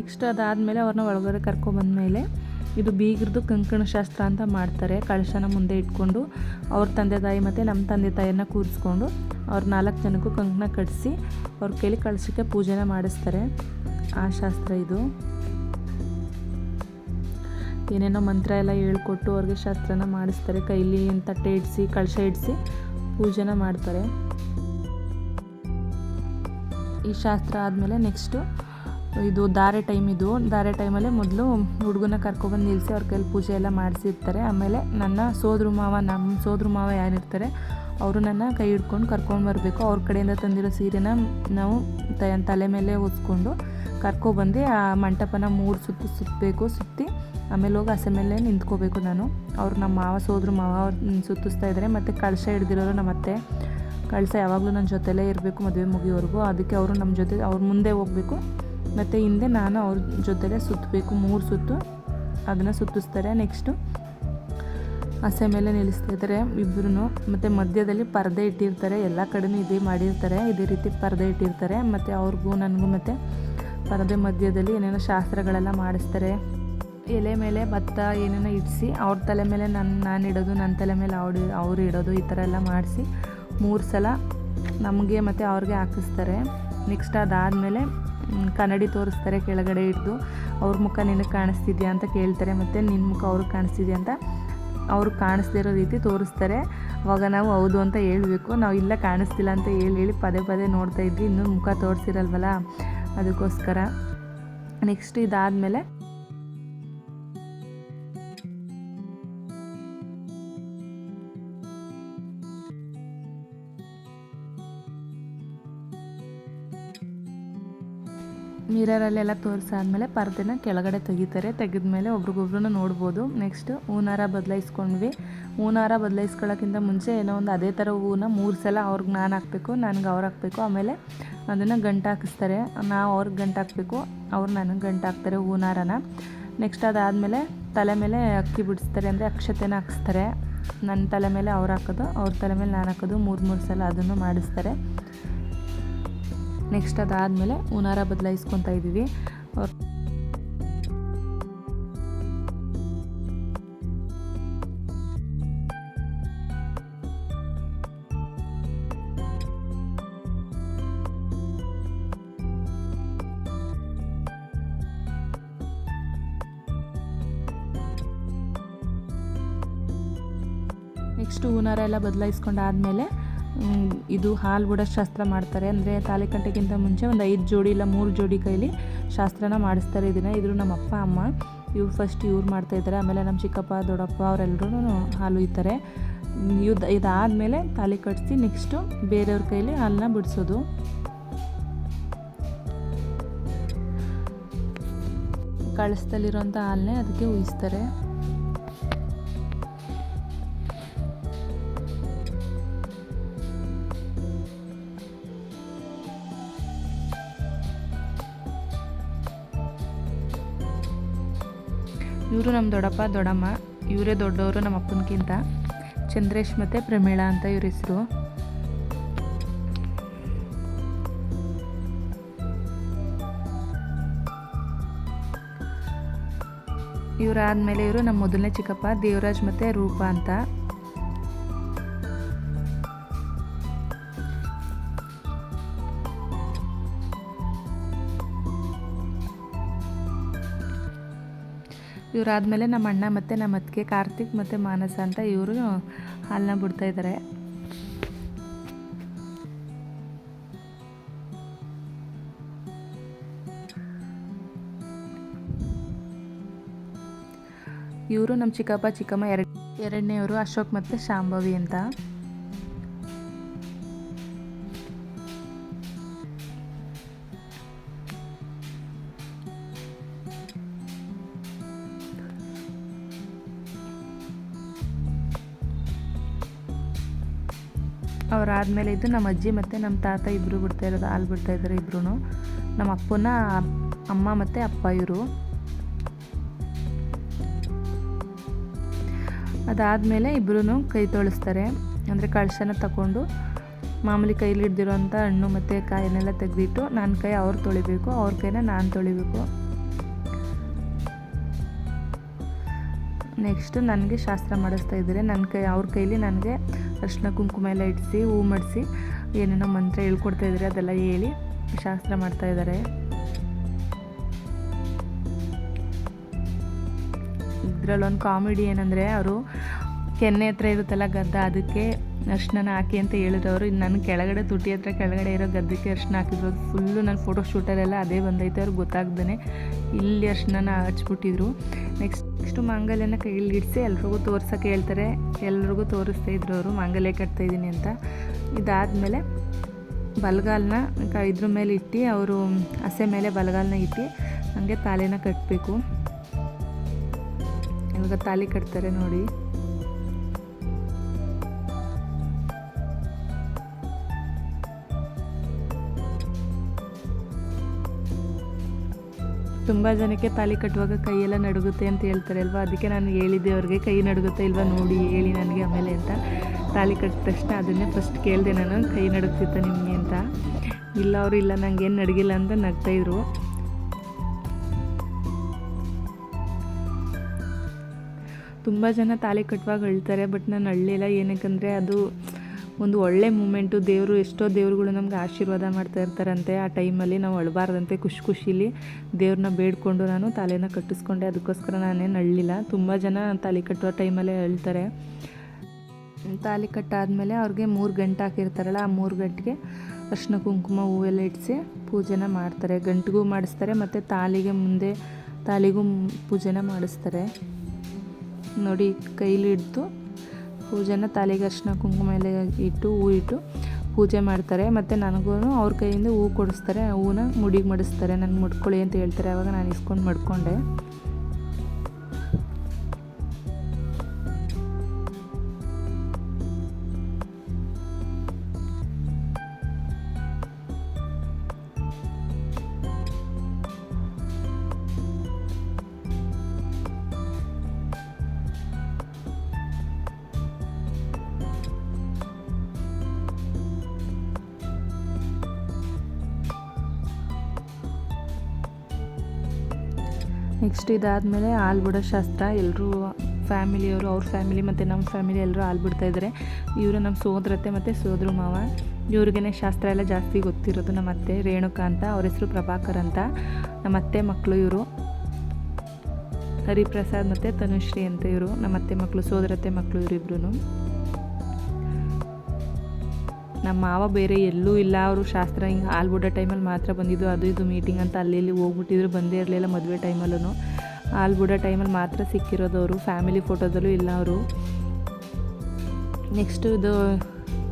ನೆಕ್ಸ್ಟ್ ಅದಾದಮೇಲೆ ಅವ್ರನ್ನ ಒಳಗಡೆ ಕರ್ಕೊಂಬಂದ್ಮೇಲೆ ಇದು ಬೀಗರದು ಕಂಕಣ ಶಾಸ್ತ್ರ ಅಂತ ಮಾಡ್ತಾರೆ. ಕಳಶನ ಮುಂದೆ ಇಟ್ಕೊಂಡು ಅವ್ರ ತಂದೆ ತಾಯಿ ಮತ್ತು ನಮ್ಮ ತಂದೆ ತಾಯಿಯನ್ನು ಕೂರಿಸ್ಕೊಂಡು ಅವ್ರ ನಾಲ್ಕು ಜನಕ್ಕೂ ಕಂಕಣ ಕಟ್ಟಿಸಿ ಅವ್ರ ಕೈಲಿ ಕಳಶಕ್ಕೆ ಪೂಜೆನ ಮಾಡಿಸ್ತಾರೆ. ಆ ಶಾಸ್ತ್ರ ಇದು. ಏನೇನೋ ಮಂತ್ರ ಎಲ್ಲ ಹೇಳ್ಕೊಟ್ಟು ಅವ್ರಿಗೆ ಶಾಸ್ತ್ರನ ಮಾಡಿಸ್ತಾರೆ. ಕೈಲಿ ತಟ್ಟೆ ಇಡಿಸಿ, ಕಳಶ ಇಡಿಸಿ ಪೂಜೆನ ಮಾಡ್ತಾರೆ. ಈ ಶಾಸ್ತ್ರ ಆದಮೇಲೆ ನೆಕ್ಸ್ಟು ಇದು ಧಾರೆ ಟೈಮ್ ಇದು. ಧಾರೆ ಟೈಮಲ್ಲೇ ಮೊದಲು ಹುಡುಗನ ಕರ್ಕೊಬಂದು ನಿಲ್ಲಿಸಿ ಅವ್ರ ಕೈಲಿ ಪೂಜೆ ಎಲ್ಲ ಮಾಡಿಸಿರ್ತಾರೆ. ಆಮೇಲೆ ನನ್ನ ಸೋದ್ರ ಮಾವ ನಮ್ಮ ಸೋದ್ರ ಮಾವ ಯಾರಿರ್ತಾರೆ, ಅವರು ನನ್ನ ಕೈ ಹಿಡ್ಕೊಂಡು ಕರ್ಕೊಂಡು ಬರಬೇಕು. ಅವ್ರ ಕಡೆಯಿಂದ ತಂದಿರೋ ಸೀರೆನ ನಾವು ತಲೆ ಮೇಲೆ ಹೊದ್ಕೊಂಡು ಕರ್ಕೊಬಂದು ಆ ಮಂಟಪನ ಮೂರು ಸುತ್ತು ಸುತ್ತಬೇಕು ಸುತ್ತಿ ಆಮೇಲೆ ಹೋಗಿ ಹಸೆ ಮೇಲೆ ನಿಂತ್ಕೋಬೇಕು ನಾನು. ಅವ್ರು ನಮ್ಮ ಮಾವ, ಸೋದ್ರ ಮಾವ ಸುತ್ತಿಸ್ತಾ ಇದ್ದಾರೆ ಮತ್ತು ಕಳಶ ಹಿಡ್ದಿರೋರು ನಮ್ಮ ಅತ್ತೆ. ಕಳಸ ಯಾವಾಗಲೂ ನನ್ನ ಜೊತೆಲೇ ಇರಬೇಕು ಮದುವೆ ಮುಗಿಯೋವರೆಗೂ. ಅದಕ್ಕೆ ಅವರು ನಮ್ಮ ಜೊತೆ, ಅವ್ರ ಮುಂದೆ ಹೋಗಬೇಕು. ಮತ್ತು ಹಿಂದೆ ನಾನು ಅವ್ರ ಜೊತೆಲೇ ಸುತ್ತಬೇಕು, ಮೂರು ಸುತ್ತು. ಅದನ್ನು ಸುತ್ತಿಸ್ತಾರೆ. ನೆಕ್ಸ್ಟು ಹಸೆ ಮೇಲೆ ನಿಲ್ಲಿಸ್ತಾ ಇದ್ದಾರೆ ಇಬ್ಬರು ಮತ್ತು ಮಧ್ಯದಲ್ಲಿ ಪರದೆ ಇಟ್ಟಿರ್ತಾರೆ. ಎಲ್ಲ ಕಡೆನೂ ಇದೇ ಮಾಡಿರ್ತಾರೆ. ಇದೇ ರೀತಿ ಪರದೆ ಇಟ್ಟಿರ್ತಾರೆ. ಮತ್ತು ಅವ್ರಿಗೂ ನನಗೂ ಮತ್ತು ಪರದೆ ಮಧ್ಯದಲ್ಲಿ ಏನೇನೋ ಶಾಸ್ತ್ರಗಳೆಲ್ಲ ಮಾಡಿಸ್ತಾರೆ. ಎಲೆ ಮೇಲೆ ಭತ್ತ ಏನೇನೋ ಇಡಿಸಿ, ಅವ್ರ ತಲೆ ಮೇಲೆ ನನ್ನ ನಾನು ಇಡೋದು ನನ್ನ ತಲೆ ಮೇಲೆ ಅವ್ರು ಅವ್ರು ಇಡೋದು, ಈ ಥರ ಎಲ್ಲ ಮಾಡಿಸಿ ಮೂರು ಸಲ ನಮಗೆ ಮತ್ತು ಅವ್ರಿಗೆ ಹಾಕಿಸ್ತಾರೆ. ನೆಕ್ಸ್ಟ್ ಅದಾದಮೇಲೆ ಕನ್ನಡಿ ತೋರಿಸ್ತಾರೆ ಕೆಳಗಡೆ ಹಿಡ್ದು. ಅವ್ರ ಮುಖ ನಿನಗೆ ಕಾಣಿಸ್ತಿದ್ಯಾ ಅಂತ ಕೇಳ್ತಾರೆ, ಮತ್ತು ನಿನ್ನ ಮುಖ ಅವ್ರಿಗೆ ಕಾಣಿಸ್ತಿದೆ ಅಂತ ಅವ್ರು ಕಾಣಿಸ್ದಿರೋ ರೀತಿ ತೋರಿಸ್ತಾರೆ. ಅವಾಗ ನಾವು ಹೌದು ಅಂತ ಹೇಳಬೇಕು. ನಾವು ಇಲ್ಲ ಕಾಣಿಸ್ತಿಲ್ಲ ಅಂತ ಹೇಳಿ ಹೇಳಿ ಪದೇ ಪದೇ ನೋಡ್ತಾ ಇದ್ವಿ. ಇನ್ನೂ ಮುಖ ತೋರಿಸಿರಲ್ವಲ್ಲ? ಅದಕ್ಕೋಸ್ಕರ. ನೆಕ್ಸ್ಟ್ ಇದಾದಮೇಲೆ ಮಿರರಲ್ಲೆಲ್ಲ ತೋರಿಸಾದ್ಮೇಲೆ ಪರ್ದೆನ ಕೆಳಗಡೆ ತೆಗಿತಾರೆ. ತೆಗೆದ್ಮೇಲೆ ಒಬ್ರಿಗೊಬ್ರು ನೋಡ್ಬೋದು. ನೆಕ್ಸ್ಟ್ ಹೂನಾರ ಬದಲಾಯಿಸ್ಕೊಂಡ್ವಿ. ಹೂನಾರ ಬದಲಾಯಿಸ್ಕೊಳ್ಳೋಕ್ಕಿಂತ ಮುಂಚೆ ಏನೋ ಒಂದು ಅದೇ ಥರ ಹೂವನ್ನ ಮೂರು ಸಲ ಅವ್ರಿಗೆ ನಾನು ಹಾಕಬೇಕು, ನನಗೆ ಅವ್ರು ಹಾಕಬೇಕು, ಆಮೇಲೆ ಅದನ್ನು ಗಂಟು ಹಾಕಿಸ್ತಾರೆ. ನಾವು ಅವ್ರಿಗೆ ಗಂಟು ಹಾಕಬೇಕು, ಅವ್ರು ನನಗೆ ಗಂಟು ಹಾಕ್ತಾರೆ ಹೂನಾರನ. ನೆಕ್ಸ್ಟ್ ಅದಾದಮೇಲೆ ತಲೆ ಮೇಲೆ ಅಕ್ಕಿ ಬಿಡಿಸ್ತಾರೆ ಅಂದರೆ ಅಕ್ಷತೆನ ಹಾಕಿಸ್ತಾರೆ. ನನ್ನ ತಲೆ ಮೇಲೆ ಅವ್ರು ಹಾಕೋದು, ಅವ್ರ ತಲೆ ಮೇಲೆ ನಾನು ಹಾಕೋದು, ಮೂರು ಮೂರು ಸಲ ಅದನ್ನು ಮಾಡಿಸ್ತಾರೆ. ನೆಕ್ಸ್ಟ್ ಅದಾದಮೇಲೆ ಉನಾರ ಬದಲಾಯಿಸ್ಕೊತಾ ಇದ್ದೀವಿ. ಅವ್ರ ನೆಕ್ಸ್ಟ್ ಹೂನಾರ ಎಲ್ಲ ಬದಲಾಯಿಸ್ಕೊಂಡಾದಮೇಲೆ ಮ್, ಇದು ಹಾಲು ಬಿಡೋ ಶಾಸ್ತ್ರ ಮಾಡ್ತಾರೆ. ಅಂದರೆ ತಾಲಿ ಕಟ್ಟೋಕ್ಕಿಂತ ಮುಂಚೆ ಒಂದು ಐದು ಜೋಡಿ ಇಲ್ಲ ಮೂರು ಜೋಡಿ ಕೈಲಿ ಶಾಸ್ತ್ರನ ಮಾಡಿಸ್ತಾರೆ ಇದನ್ನು ಇದ್ರು ನಮ್ಮ ಅಪ್ಪ, ಅಮ್ಮ ಇವ್ರು ಫಸ್ಟ್ ಇವ್ರು ಮಾಡ್ತಾಯಿದ್ದಾರೆ ಆಮೇಲೆ ನಮ್ಮ ಚಿಕ್ಕಪ್ಪ, ದೊಡ್ಡಪ್ಪ ಅವರೆಲ್ಲರೂ ಹಾಲು ಒಯ್ತಾರೆ ಇದು ಇದಾದಮೇಲೆ ತಾಲಿ ಕಟ್ಟಿಸಿ ನೆಕ್ಸ್ಟು ಬೇರೆಯವ್ರ ಕೈಲಿ ಹಾಲನ್ನ ಬಿಡಿಸೋದು. ಕಳಸದಲ್ಲಿರೋಂಥ ಹಾಲನ್ನೇ ಅದಕ್ಕೆ ಉಯಿಸ್ತಾರೆ. ಇವರು ನಮ್ಮ ದೊಡ್ಡಪ್ಪ, ದೊಡ್ಡಮ್ಮ, ಇವರೇ ದೊಡ್ಡವರು ನಮ್ಮ ಅಪ್ಪನಕ್ಕಿಂತ ಚಂದ್ರೇಶ್ ಮತ್ತು ಪ್ರಮೀಳಾ ಅಂತ ಇವ್ರ ಹೆಸರು. ಇವರಾದ್ಮೇಲೆ ಇವರು ನಮ್ಮ ಮೊದಲನೇ ಚಿಕ್ಕಪ್ಪ, ದೇವರಾಜ್ ಮತ್ತು ರೂಪಾ ಅಂತ. ಇವರಾದ್ಮೇಲೆ ನಮ್ಮ ಅಣ್ಣ ಮತ್ತು ನಮ್ಮ ಅತ್ತಿಗೆ ಕಾರ್ತಿಕ್ ಮತ್ತು ಮಾನಸ ಅಂತ ಇವರು ಹಾಲನ್ನ ಬಿಡ್ತಾಯಿದ್ದಾರೆ ಇವರು ನಮ್ಮ ಚಿಕ್ಕಪ್ಪ ಚಿಕ್ಕಮ್ಮ ಎರಡು ಎರಡನೇವರು ಅಶೋಕ್ ಮತ್ತು ಶಾಂಭವಿ ಅಂತ. ಅವರಾದ್ಮೇಲೆ ಇದು ನಮ್ಮ ಅಜ್ಜಿ ಮತ್ತು ನಮ್ಮ ತಾತ ಇಬ್ಬರು ಬಿಡ್ತಾ ಇರೋದು ಹಾಲು ಬಿಡ್ತಾ ಇದ್ದಾರೆ ಇಬ್ಬರು ನಮ್ಮ ಅಪ್ಪನ ಅಮ್ಮ ಮತ್ತು ಅಪ್ಪ ಇವರು. ಅದಾದಮೇಲೆ ಇಬ್ಬರೂ ಕೈ ತೊಳಿಸ್ತಾರೆ. ಅಂದರೆ ಕಳಶನ ತಗೊಂಡು ಮಾಮೂಲಿ ಕೈಲಿ ಹಿಡ್ದಿರೋಂಥ ಹಣ್ಣು ಮತ್ತು ಕಾಯನ್ನೆಲ್ಲ ತೆಗೆದಿಟ್ಟು ನನ್ನ ಕೈ ಅವ್ರು ತೊಳಿಬೇಕು, ಅವ್ರ ಕೈನ ನಾನು ತೊಳಿಬೇಕು. ನೆಕ್ಸ್ಟು ನನಗೆ ಶಾಸ್ತ್ರ ಮಾಡಿಸ್ತಾ ಇದ್ದಾರೆ. ನನ್ನ ಕೈ, ಅವ್ರ ಕೈಲಿ ನನಗೆ ಅರ್ಶಿನ ಕುಂಕುಮ ಎಲ್ಲ ಇಡಿಸಿ, ಹೂ ಮಾಡಿಸಿ, ಏನೇನೋ ಮಂತ್ರ ಹೇಳ್ಕೊಡ್ತಾ ಇದ್ದಾರೆ, ಅದೆಲ್ಲ ಹೇಳಿ ಶಾಸ್ತ್ರ ಮಾಡ್ತಾ ಇದ್ದಾರೆ. ಇದ್ರಲ್ಲೊಂದು ಕಾಮಿಡಿ ಏನಂದರೆ, ಅವರು ಕೆನ್ನೆ ಹತ್ರ ಇರುತ್ತಲ್ಲ ಗದ್ದ, ಅದಕ್ಕೆ ಅರ್ಶಿನ ಹಾಕಿ ಅಂತ ಹೇಳಿದವರು ಇನ್ನು ನನ್ನ ಕೆಳಗಡೆ, ತುಟಿ ಹತ್ರ ಕೆಳಗಡೆ ಇರೋ ಗದ್ದಕ್ಕೆ ಅರ್ಶಿನ ಹಾಕಿದ್ರು. ಫುಲ್ಲು ನನ್ನ ಫೋಟೋ ಶೂಟರೆಲ್ಲ ಅದೇ ಬಂದೈತೆ, ಅವ್ರಿಗೆ ಗೊತ್ತಾಗ್ದೇ ಇಲ್ಲಿ ಅರ್ಶಿನ ಹಚ್ಬಿಟ್ಟಿದ್ರು. ನೆಕ್ಸ್ಟ್ ನೆಕ್ಸ್ಟು ಮಾಂಗಲ್ಯನ ಕೈಯಲ್ಲಿ ಇಡಿಸಿ ಎಲ್ರಿಗೂ ತೋರ್ಸೋಕೆ ಹೇಳ್ತಾರೆ. ಎಲ್ರಿಗೂ ತೋರಿಸ್ತಾ ಇದ್ರು ಅವರು, ಮಾಂಗಲ್ಯ ಕಟ್ತಾ ಇದ್ದೀನಿ ಅಂತ. ಇದಾದಮೇಲೆ ಬಲಗಾಲನ್ನ ಇದ್ರ ಮೇಲೆ ಇಟ್ಟು ಅವರು ಹಸೆ ಮೇಲೆ ಬಲಗಾಲನ್ನ ಇಟ್ಟು ಹಂಗೆ ತಾಲಿನ ಕಟ್ಟಬೇಕು ಇವಾಗ ತಾಲಿ ಕಟ್ತಾರೆ ನೋಡಿ. ತುಂಬ ಜನಕ್ಕೆ ತಾಲಿ ಕಟ್ಟುವಾಗ ಕೈಯೆಲ್ಲ ನಡುಗುತ್ತೆ ಅಂತ ಹೇಳ್ತಾರೆ ಅಲ್ವಾ? ಅದಕ್ಕೆ ನಾನು ಹೇಳಿದ್ದೆ, ಅವ್ರಿಗೆ ಕೈ ನಡುಗುತ್ತೆ ಇಲ್ವಾ ನೋಡಿ ಹೇಳಿ ನನಗೆ ಆಮೇಲೆ ಅಂತ. ತಾಲಿ ಕಟ್ಟಿದ ತಕ್ಷಣ ಅದನ್ನೇ ಫಸ್ಟ್ ಕೇಳಿದೆ ನಾನು, ಕೈ ನಡುಗ್ತಿತ್ತ ನಿಮಗೆ ಅಂತ. ಇಲ್ಲ ಅವರು ಇಲ್ಲ ನಂಗೆ ಏನು ನಡಗಿಲ್ಲ ಅಂತ ನಗ್ತಾಯಿದ್ರು ತುಂಬ ಜನ ತಾಲಿ ಕಟ್ಟುವಾಗ ಅಳ್ತಾರೆ, ಬಟ್ ನಾನು ಅಳ್ಳಿಲ್ಲ. ಏನಕ್ಕಂದರೆ ಅದು ಒಂದು ಒಳ್ಳೆ ಮೂಮೆಂಟು ದೇವರು ಎಷ್ಟೋ ದೇವ್ರುಗಳು ನಮ್ಗೆ ಆಶೀರ್ವಾದ ಮಾಡ್ತಾ ಇರ್ತಾರಂತೆ. ಆ ಟೈಮಲ್ಲಿ ನಾವು ಅಳಬಾರ್ದಂತೆ ಖುಷಿ ಖುಷಿಲಿ ದೇವ್ರನ್ನ ಬೇಡ್ಕೊಂಡು ನಾನು ತಲೆನ ಕಟ್ಟಿಸ್ಕೊಂಡೆ. ಅದಕ್ಕೋಸ್ಕರ ನಾನೇನು ಅಳ್ಳಿಲ್ಲ. ತುಂಬ ಜನ ತಾಲಿ ಕಟ್ಟುವ ಟೈಮಲ್ಲೇ ಅಳ್ತಾರೆ. ತಾಲಿ ಕಟ್ಟಾದಮೇಲೆ ಅವ್ರಿಗೆ ಮೂರು ಗಂಟೆ ಹಾಕಿರ್ತಾರಲ್ಲ, ಆ ಮೂರು ಗಂಟೆಗೆ ಅರ್ಶಿನ, ಕುಂಕುಮ ಹೂವೆಲ್ಲ ಇಡಿಸಿ ಪೂಜೆನ ಮಾಡ್ತಾರೆ. ಗಂಟಿಗೂ ಮಾಡಿಸ್ತಾರೆ, ಮತ್ತು ತಾಲಿಗೆ ಮುಂದೆ, ತಾಲಿಗೂ ಪೂಜೆನ ಮಾಡಿಸ್ತಾರೆ. ನೋಡಿ, ಕೈಲಿ ಹಿಡ್ದು ಪೂಜೆನ ತಲೆಗೆ ಅರ್ಶಿನ ಕುಂಕುಮ ಎಲ್ಲ ಇಟ್ಟು ಹೂ ಇಟ್ಟು ಪೂಜೆ ಮಾಡ್ತಾರೆ. ಮತ್ತು ನನಗೂ ಅವ್ರ ಕೈಯಿಂದ ಹೂ ಕೊಡಿಸ್ತಾರೆ. ಹೂನ ಮುಡಿಗೆ ಮಡಿಸ್ತಾರೆ. ನನಗೆ ಮುಡ್ಕೊಳ್ಳಿ ಅಂತ ಹೇಳ್ತಾರೆ. ಆವಾಗ ನಾನು ಇಸ್ಕೊಂಡು ಮಡ್ಕೊಂಡೆ. ನೆಕ್ಸ್ಟ್ ಇದಾದಮೇಲೆ ಹಾಲು ಬಿಡೋ ಶಾಸ್ತ್ರ. ಎಲ್ಲರೂ ಫ್ಯಾಮಿಲಿಯವರು, ಅವ್ರ ಫ್ಯಾಮಿಲಿ ಮತ್ತು ನಮ್ಮ ಫ್ಯಾಮಿಲಿ ಎಲ್ಲರೂ ಹಾಲು ಇದ್ದಾರೆ ಇವರು ನಮ್ಮ ಸೋದರತ್ತೆ ಮತ್ತು ಸೋದ್ರ ಮಾವ. ಇವ್ರಿಗೇ ಶಾಸ್ತ್ರ ಎಲ್ಲ ಜಾಸ್ತಿ ಗೊತ್ತಿರೋದು ನಮ್ಮ ಅತ್ತೆ ರೇಣುಕಾ ಅಂತ. ಅವ್ರ ಹೆಸರು ಪ್ರಭಾಕರ್ ಅಂತ. ನಮ್ಮ ಅತ್ತೆ ಮಕ್ಕಳು ಇವರು. ಹರಿಪ್ರಸಾದ್ ಮತ್ತು ತನುಶ್ರೀ ಅಂತ ಇವರು. ನಮ್ಮ ಅತ್ತೆ ಮಕ್ಕಳು ಸೋದರತ್ತೆ ಮಕ್ಕಳು ಇವರಿಬ್ರು ನಮ್ಮ ಮಾವ ಬೇರೆ ಎಲ್ಲೂ ಇಲ್ಲ. ಅವರು ಶಾಸ್ತ್ರ ಹಿಂಗೆ ಹಾಲು ಟೈಮಲ್ಲಿ ಮಾತ್ರ ಬಂದಿದ್ದು. ಅದು ಇದು ಮೀಟಿಂಗ್ ಅಂತ ಅಲ್ಲಿ ಇಲ್ಲಿ ಹೋಗ್ಬಿಟ್ಟಿದ್ರು. ಬಂದೇ ಇರಲಿಲ್ಲ ಮದುವೆ ಟೈಮಲ್ಲೂ ಹಾಲು ಟೈಮಲ್ಲಿ ಮಾತ್ರ ಸಿಕ್ಕಿರೋದು ಅವರು. ಫ್ಯಾಮಿಲಿ ಫೋಟೋದಲ್ಲೂ ಇಲ್ಲ ಅವರು. ನೆಕ್ಸ್ಟು ಇದು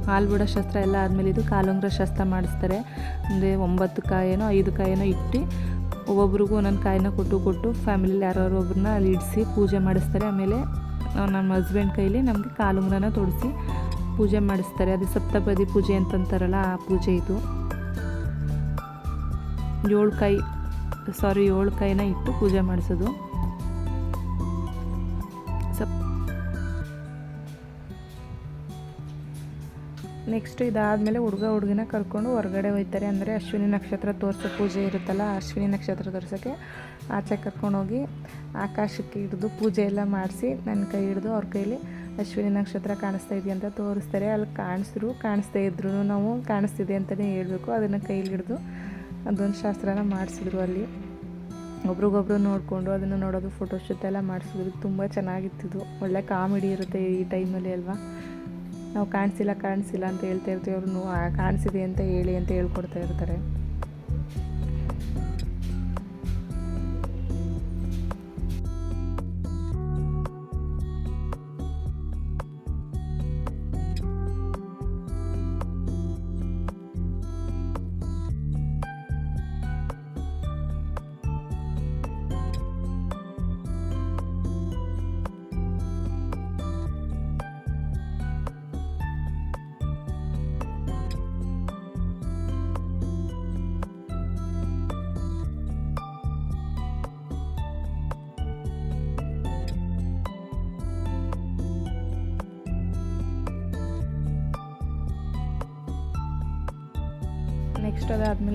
ಹಾಲು ಶಾಸ್ತ್ರ ಎಲ್ಲ ಆದಮೇಲೆ ಇದು ಕಾಲುಂಗ್ರ ಶಸ್ತ್ರ ಮಾಡಿಸ್ತಾರೆ. ಅಂದರೆ ಒಂಬತ್ತು ಕಾಯೇನೋ, ಐದು ಕಾಯೇನೋ ಇಟ್ಟು ಒಬ್ಬೊಬ್ರಿಗೂ ಒಂದೊಂದು ಕಾಯಿನ ಕೊಟ್ಟು ಕೊಟ್ಟು ಫ್ಯಾಮಿಲಿಲಿ ಯಾರ್ಯಾರು ಒಬ್ಬರನ್ನ ಅಲ್ಲಿ ಇಡಿಸಿ ಪೂಜೆ ಮಾಡಿಸ್ತಾರೆ. ಆಮೇಲೆ ನಮ್ಮ ಹಸ್ಬೆಂಡ್ ಕೈಲಿ ನಮಗೆ ಕಾಲುಂಗ್ರನ ತೊಡಿಸಿ ಪೂಜೆ ಮಾಡಿಸ್ತಾರೆ, ಅದು ಸಪ್ತಪದಿ ಪೂಜೆ ಅಂತಂತಾರಲ್ಲ ಆ ಪೂಜೆ ಇದು. ಏಳು ಕೈ ಸಾರಿ ಏಳು ಕೈನ ಇಟ್ಟು ಪೂಜೆ ಮಾಡಿಸೋದು. ಸಪ್ ನೆಕ್ಸ್ಟ್ ಇದಾದಮೇಲೆ ಹುಡುಗ ಹುಡುಗಿನ ಕರ್ಕೊಂಡು ಹೊರಗಡೆ ಹೋಗ್ತಾರೆ ಅಂದರೆ ಅಶ್ವಿನಿ ನಕ್ಷತ್ರ ತೋರಿಸೋ ಪೂಜೆ ಇರುತ್ತಲ್ಲ, ಅಶ್ವಿನಿ ನಕ್ಷತ್ರ ತೋರ್ಸೋಕ್ಕೆ ಆಚೆ ಕರ್ಕೊಂಡೋಗಿ ಆಕಾಶಕ್ಕೆ ಹಿಡಿದು ಪೂಜೆ ಎಲ್ಲ ಮಾಡಿಸಿ, ನನ್ನ ಕೈ ಹಿಡಿದು ಅವ್ರ ಕೈಲಿ ಅಶ್ವಿನಿ ನಕ್ಷತ್ರ ಕಾಣಿಸ್ತಾ ಇದೆಯಾ ಅಂತ ತೋರಿಸ್ತಾರೆ. ಅಲ್ಲಿ ಕಾಣಿಸ್ರು, ಕಾಣಿಸ್ತಾ ಇದ್ರು. ನಾವು ಕಾಣಿಸ್ತಿದೆ ಅಂತಲೇ ಹೇಳಬೇಕು. ಅದನ್ನು ಕೈಲಿ ಹಿಡಿದು ಅದೊಂದು ಶಾಸ್ತ್ರನ ಮಾಡಿಸಿದ್ರು ಅಲ್ಲಿ. ಒಬ್ರಿಗೊಬ್ರು ನೋಡಿಕೊಂಡು ಅದನ್ನು ನೋಡೋದು ಫೋಟೋಶೂಟ್ ಎಲ್ಲ ಮಾಡಿಸಿದ್ರು. ತುಂಬ ಚೆನ್ನಾಗಿತ್ತಿದ್ದು ಒಳ್ಳೆ ಕಾಮಿಡಿ ಇರುತ್ತೆ ಈ ಟೈಮಲ್ಲಿ ಅಲ್ವಾ? ನಾವು ಕಾಣಿಸಿಲ್ಲ ಕಾಣಿಸಿಲ್ಲ ಅಂತ ಹೇಳ್ತಾ ಇರ್ತೀವಿ. ಅವ್ರು ಕಾಣಿಸಿದೆ ಅಂತ ಹೇಳಿ ಅಂತ ಹೇಳ್ಕೊಡ್ತಾ ಇರ್ತಾರೆ.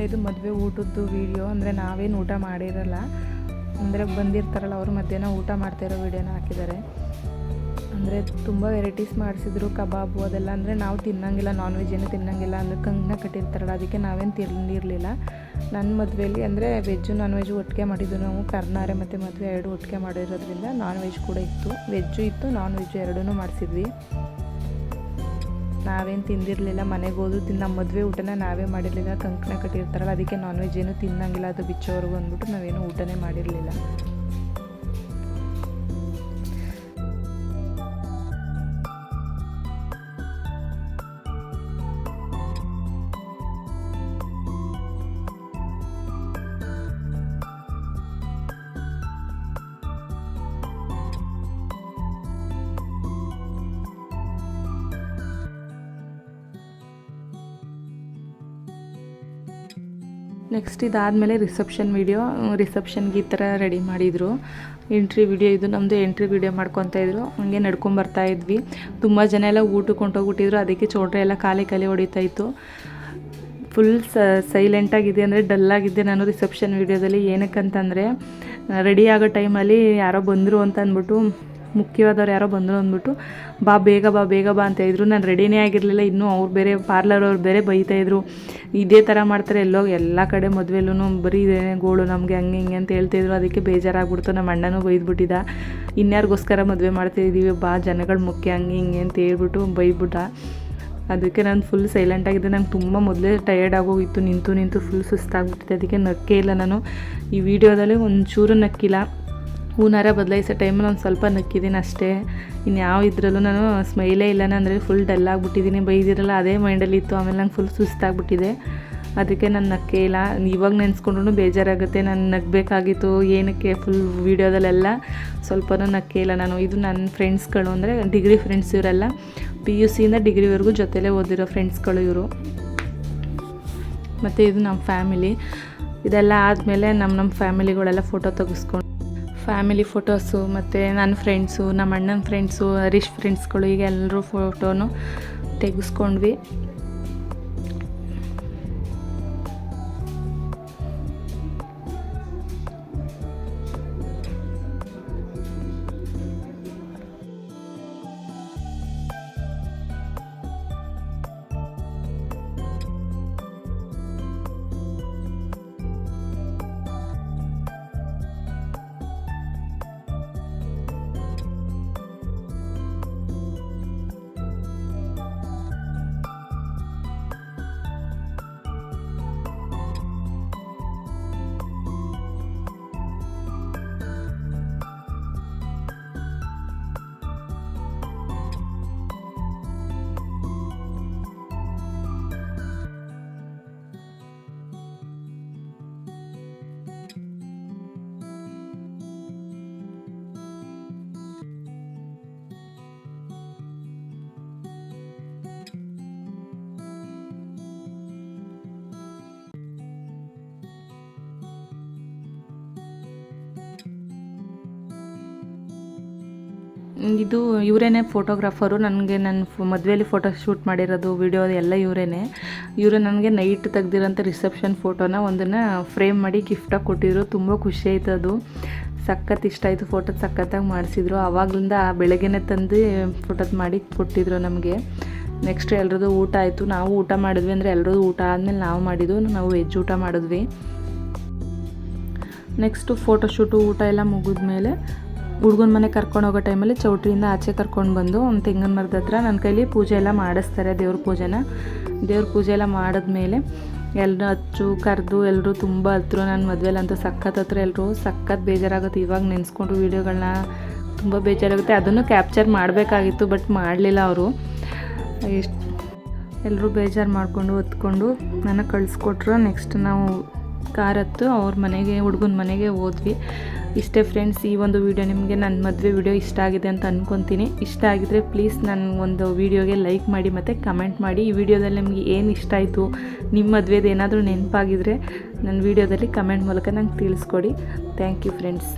ಇದು ಮದುವೆ ಊಟದ್ದು ವೀಡಿಯೋ ಅಂದರೆ ನಾವೇನು ಊಟ ಮಾಡಿರಲ್ಲ, ಅಂದರೆ ಬಂದಿರ್ತಾರಲ್ಲ ಅವರು ಮಧ್ಯಾಹ್ನ ಊಟ ಮಾಡ್ತಾ ಇರೋ ವೀಡಿಯೋನ ಹಾಕಿದ್ದಾರೆ. ಅಂದರೆ ತುಂಬ ವೆರೈಟೀಸ್ ಮಾಡಿಸಿದ್ರು, ಕಬಾಬು ಅದೆಲ್ಲ, ಅಂದರೆ ನಾವು ತಿನ್ನಂಗಿಲ್ಲ ನಾನ್ ವೆಜ್ ಏನು ತಿನ್ನಂಗಿಲ್ಲ ಅಂದರೆ ಕಂಗ್ನ ಕಟ್ಟಿರ್ತಾರಲ್ಲ, ಅದಕ್ಕೆ ನಾವೇನು ತಿಂದಿರಲಿಲ್ಲ ನನ್ನ ಮದುವೆಯಲ್ಲಿ ಅಂದರೆ ವೆಜ್ಜು ನಾನ್ ವೆಜ್ ಒಟ್ಟಿಗೆ ಮಾಡಿದ್ದು ನಾವು, ಕರ್ನಾರೆ ಮತ್ತು ಮದುವೆ ಎರಡು ಒಟ್ಟಿಗೆ ಮಾಡಿರೋದ್ರಿಂದ ನಾನ್ ವೆಜ್ ಕೂಡ ಇತ್ತು ವೆಜ್ಜು ಇತ್ತು ನಾನ್ ವೆಜ್ ಎರಡೂ ಮಾಡಿಸಿದ್ವಿ. ನಾವೇನು ತಿಂದಿರಲಿಲ್ಲ, ಮನೆಗೆ ಹೋದ್ರು ತಿನ್ನ ನಮ್ಮ ಮದುವೆ ಊಟನ ನಾವೇ ಮಾಡಿರಲಿಲ್ಲ, ಕಂಕಣ ಕಟ್ಟಿರ್ತಾರಲ್ಲ, ಅದಕ್ಕೆ ನಾನ್ ವೆಜ್ ಏನು ತಿನ್ನಂಗಿಲ್ಲ, ಅದು ಬಿಚ್ಚೋರ್ಗು ಅಂದ್ಬಿಟ್ಟು ನಾವೇನು ಊಟನೇ ಮಾಡಿರಲಿಲ್ಲ. ನೆಕ್ಸ್ಟ್ ಇದಾದಮೇಲೆ ರಿಸೆಪ್ಷನ್ ವೀಡಿಯೋ ರಿಸೆಪ್ಷನ್ಗೆ ಈ ಥರ ರೆಡಿ ಮಾಡಿದರು. ಎಂಟ್ರಿ ವಿಡಿಯೋ ಇದು ನಮ್ಮದು ಎಂಟ್ರಿ ವಿಡಿಯೋ ಮಾಡ್ಕೊತಾ ಇದ್ರು. ಹಂಗೆ ನಡ್ಕೊಂಬರ್ತಾ ಇದ್ವಿ. ತುಂಬ ಜನ ಎಲ್ಲ ಊಟಕ್ಕೆ ಹೊಂಟೋಗ್ಬಿಟ್ಟಿದ್ರು ಅದಕ್ಕೆ ಚೋಟ್ರೆ ಎಲ್ಲ ಕಾಲಿ ಖಾಲಿ ಹೊಡಿತಾ ಇತ್ತು. ಫುಲ್ ಸೈಲೆಂಟಾಗಿದೆ ಅಂದರೆ ಡಲ್ಲಾಗಿದ್ದೆ ನಾನು ರಿಸೆಪ್ಷನ್ ವೀಡಿಯೋದಲ್ಲಿ ಏನಕ್ಕಂತಂದರೆ ರೆಡಿ ಆಗೋ ಟೈಮಲ್ಲಿ ಯಾರೋ ಬಂದರು ಅಂತ ಅಂದ್ಬಿಟ್ಟು ಮುಖ್ಯವಾದವ್ರು ಯಾರೋ ಬಂದರು ಅಂದ್ಬಿಟ್ಟು, ಬಾ, ಬೇಗ ಬಾ ಬೇಗ ಬಾ ಅಂತ ಇದ್ರು ನಾನು ರೆಡಿನೇ ಆಗಿರಲಿಲ್ಲ. ಇನ್ನೂ ಅವ್ರು ಬೇರೆ ಪಾರ್ಲರ್ ಅವ್ರು ಬೇರೆ ಬೈತಾಯಿದ್ರು ಇದೇ ಥರ ಮಾಡ್ತಾರೆ ಎಲ್ಲೋ, ಎಲ್ಲ ಕಡೆ ಮದುವೆಲ್ಲೂ ಬರೀ ಇದೇ ಗೋಳು ನಮಗೆ, ಹಂಗೆ, ಹಿಂಗೆ ಅಂತ ಹೇಳ್ತಾಯಿದ್ರು ಅದಕ್ಕೆ ಬೇಜಾರಾಗ್ಬಿಡ್ತು. ನಮ್ಮ ಅಣ್ಣನೂ ಬೈದ್ಬಿಟ್ಟಿದ್ದ ಇನ್ಯಾರಿಗೋಸ್ಕರ ಮದುವೆ ಮಾಡ್ತಾಯಿದ್ದೀವಿ ಬಾ, ಜನಗಳು ಮುಖ್ಯ, ಹಂಗೆ, ಹಿಂಗೆ ಅಂತ ಹೇಳ್ಬಿಟ್ಟು ಬೈದ್ಬಿಟ್ಟ. ಅದಕ್ಕೆ ನಾನು ಫುಲ್ ಸೈಲೆಂಟ್ ಆಗಿದ್ದೆ. ನಂಗೆ ತುಂಬ ಮೊದಲೇ ಟಯರ್ಡ್ ಆಗೋಗಿತ್ತು. ನಿಂತು ನಿಂತು ಫುಲ್ ಸುಸ್ತಾಗ್ಬಿಟ್ಟಿದೆ. ಅದಕ್ಕೆ ನಕ್ಕೇ ಇಲ್ಲ ನಾನು. ಈ ವಿಡಿಯೋದಲ್ಲಿ ಒಂಚೂರು ನಕ್ಕಿಲ್ಲ ಹೂನಾರ ಬದಲಾಯಿಸೋ ಟೈಮಲ್ಲಿ ಒಂದು ಸ್ವಲ್ಪ ನಕ್ಕಿದ್ದೀನಿ ಅಷ್ಟೇ. ಇನ್ಯಾವ ಇದ್ರಲ್ಲೂ ನಾನು ಸ್ಮೈಲೇ ಇಲ್ಲ ಅಂದರೆ ಫುಲ್ ಡಲ್ ಆಗಿಬಿಟ್ಟಿದ್ದೀನಿ. ಬೈದಿರಲ್ಲ, ಅದೇ ಮೈಂಡಲ್ಲಿ ಇತ್ತು. ಆಮೇಲೆ ನಂಗೆ ಫುಲ್ ಸುಸ್ತಾಗ್ಬಿಟ್ಟಿದೆ. ಅದಕ್ಕೆ ನಾನು ನಕ್ಕೇ ಇಲ್ಲ. ಇವಾಗ ನೆನೆಸ್ಕೊಂಡ್ರೂ ಬೇಜಾರಾಗುತ್ತೆ. ನಾನು ನಗಬೇಕಾಗಿತ್ತು. ಏನಕ್ಕೆ ಫುಲ್ ವೀಡಿಯೋದಲ್ಲೆಲ್ಲ ಸ್ವಲ್ಪನೂ ನಕ್ಕೇ ಇಲ್ಲ ನಾನು. ಇದು ನನ್ನ ಫ್ರೆಂಡ್ಸ್ಗಳು ಅಂದರೆ ಡಿಗ್ರಿ ಫ್ರೆಂಡ್ಸ್ ಇವರೆಲ್ಲ. ಪಿ ಯು ಸಿಯಿಂದ ಡಿಗ್ರಿವರೆಗೂ ಜೊತೆಲೇ ಓದಿರೋ ಫ್ರೆಂಡ್ಸ್ಗಳು ಇವರು. ಮತ್ತು ಇದು ನಮ್ಮ ಫ್ಯಾಮಿಲಿ ಇದೆಲ್ಲ ಆದಮೇಲೆ ನಮ್ಮ ನಮ್ಮ ಫ್ಯಾಮಿಲಿಗಳೆಲ್ಲ ಫೋಟೋ ತೆಗೆಸ್ಕೊಂಡು ಫ್ಯಾಮಿಲಿ ಫೋಟೋಸು ಮತ್ತು ನನ್ನ ಫ್ರೆಂಡ್ಸು ನಮ್ಮ ಅಣ್ಣನ ಫ್ರೆಂಡ್ಸು ಹರೀಶ್ ಫ್ರೆಂಡ್ಸ್ಗಳು ಈಗ ಎಲ್ಲರೂ ಫೋಟೋನು ತೆಗೆಸ್ಕೊಂಡ್ವಿ. ಇದು ಇವರೇನೆ ಫೋಟೋಗ್ರಾಫರು ನನಗೆ ನನ್ನ ಮದುವೆಯಲ್ಲಿ ಫೋಟೋ ಶೂಟ್ ಮಾಡಿರೋದು ವಿಡಿಯೋ ಎಲ್ಲ ಇವರೇನೆ. ಇವರು ನನಗೆ ನೈಟ್ ತೆಗ್ದಿರೋಂಥ ರಿಸೆಪ್ಷನ್ ಫೋಟೋನ ಒಂದನ್ನು ಫ್ರೇಮ್ ಮಾಡಿ ಗಿಫ್ಟಾಗಿ ಕೊಟ್ಟಿದ್ರು. ತುಂಬ ಖುಷಿ ಆಯ್ತು ಅದು. ಸಖತ್ ಇಷ್ಟ ಆಯಿತು ಫೋಟೋ ಸಖತ್ತಾಗಿ ಮಾಡಿಸಿದ್ರು. ಆವಾಗಲಿಂದ ಬೆಳಗ್ಗೆನೆ ತಂದು ಫೋಟೋದು ಮಾಡಿ ಕೊಟ್ಟಿದ್ರು ನಮಗೆ. ನೆಕ್ಸ್ಟ್ ಎಲ್ರದ್ದು ಊಟ ಆಯಿತು. ನಾವು ಊಟ ಮಾಡಿದ್ವಿ ಅಂದರೆ ಎಲ್ಲರದ್ದು ಊಟ ಆದಮೇಲೆ ನಾವು ಮಾಡಿದ್ವು ನಾವು ವೆಜ್ ಊಟ ಮಾಡಿದ್ವಿ. ನೆಕ್ಸ್ಟು ಫೋಟೋಶೂಟು ಊಟ ಎಲ್ಲ ಮುಗಿದ್ಮೇಲೆ ಹುಡ್ಗನ ಮನೆ ಕರ್ಕೊಂಡು ಹೋಗೋ ಟೈಮಲ್ಲಿ ಚೌಟ್ರಿಯಿಂದ ಆಚೆ ಕರ್ಕೊಂಡು ಬಂದು ಒಂದು ತೆಂಗಿನ ಮರದ ಹತ್ರ ನನ್ನ ಕೈಲಿ ಪೂಜೆ ಎಲ್ಲ ಮಾಡಿಸ್ತಾರೆ ದೇವ್ರ ಪೂಜೆನ. ದೇವ್ರ ಪೂಜೆ ಎಲ್ಲ ಮಾಡಿದ್ಮೇಲೆ ಎಲ್ಲರೂ ಹಚ್ಚು ಕರೆದು ಎಲ್ಲರೂ ತುಂಬ ಹತ್ರ. ನನ್ನ ಮದುವೆಲಂತೂ ಸಖತ್ ಹತ್ರ ಎಲ್ಲರೂ ಸಖತ್ ಬೇಜಾರಾಗುತ್ತೆ. ಇವಾಗ ನೆನೆಸ್ಕೊಂಡು ವೀಡಿಯೋಗಳನ್ನ ತುಂಬ ಬೇಜಾರಾಗುತ್ತೆ. ಅದನ್ನು ಕ್ಯಾಪ್ಚರ್ ಮಾಡಬೇಕಾಗಿತ್ತು, ಬಟ್ ಮಾಡಲಿಲ್ಲ ಅವರು. ಎಷ್ಟು ಎಲ್ಲರೂ ಬೇಜಾರು ಮಾಡಿಕೊಂಡು ಹೊತ್ಕೊಂಡು ನನಗೆ ಕಳಿಸ್ಕೊಟ್ರು. ನೆಕ್ಸ್ಟ್ ನಾವು ಕಾರ್ ಹತ್ತು ಅವ್ರ ಮನೆಗೆ, ಹುಡುಗನ ಮನೆಗೆ ಹೋದ್ವಿ. ಇಷ್ಟೇ ಫ್ರೆಂಡ್ಸ್ ಈ ಒಂದು ವಿಡಿಯೋ ನಿಮಗೆ ನನ್ನ ಮದುವೆ ವಿಡಿಯೋ ಇಷ್ಟ ಆಗಿದೆ ಅಂತ ಅಂದ್ಕೊತೀನಿ ಇಷ್ಟ ಆಗಿದ್ರೆ ಪ್ಲೀಸ್ ನನ್ನ ಒಂದು ವಿಡಿಯೋಗೆ ಲೈಕ್ ಮಾಡಿ ಮತ್ತು ಕಮೆಂಟ್ ಮಾಡಿ. ಈ ವಿಡಿಯೋದಲ್ಲಿ ನಿಮಗೆ ಏನು ಇಷ್ಟ ಆಯಿತು ನಿಮ್ಮ ಮದುವೆದು ಏನಾದರೂ ನೆನಪಾಗಿದ್ರೆ ನನ್ನ ವಿಡಿಯೋದಲ್ಲಿ ಕಮೆಂಟ್ ಮೂಲಕ ನಂಗೆ ತಿಳಿಸ್ಕೊಡಿ. Thank you friends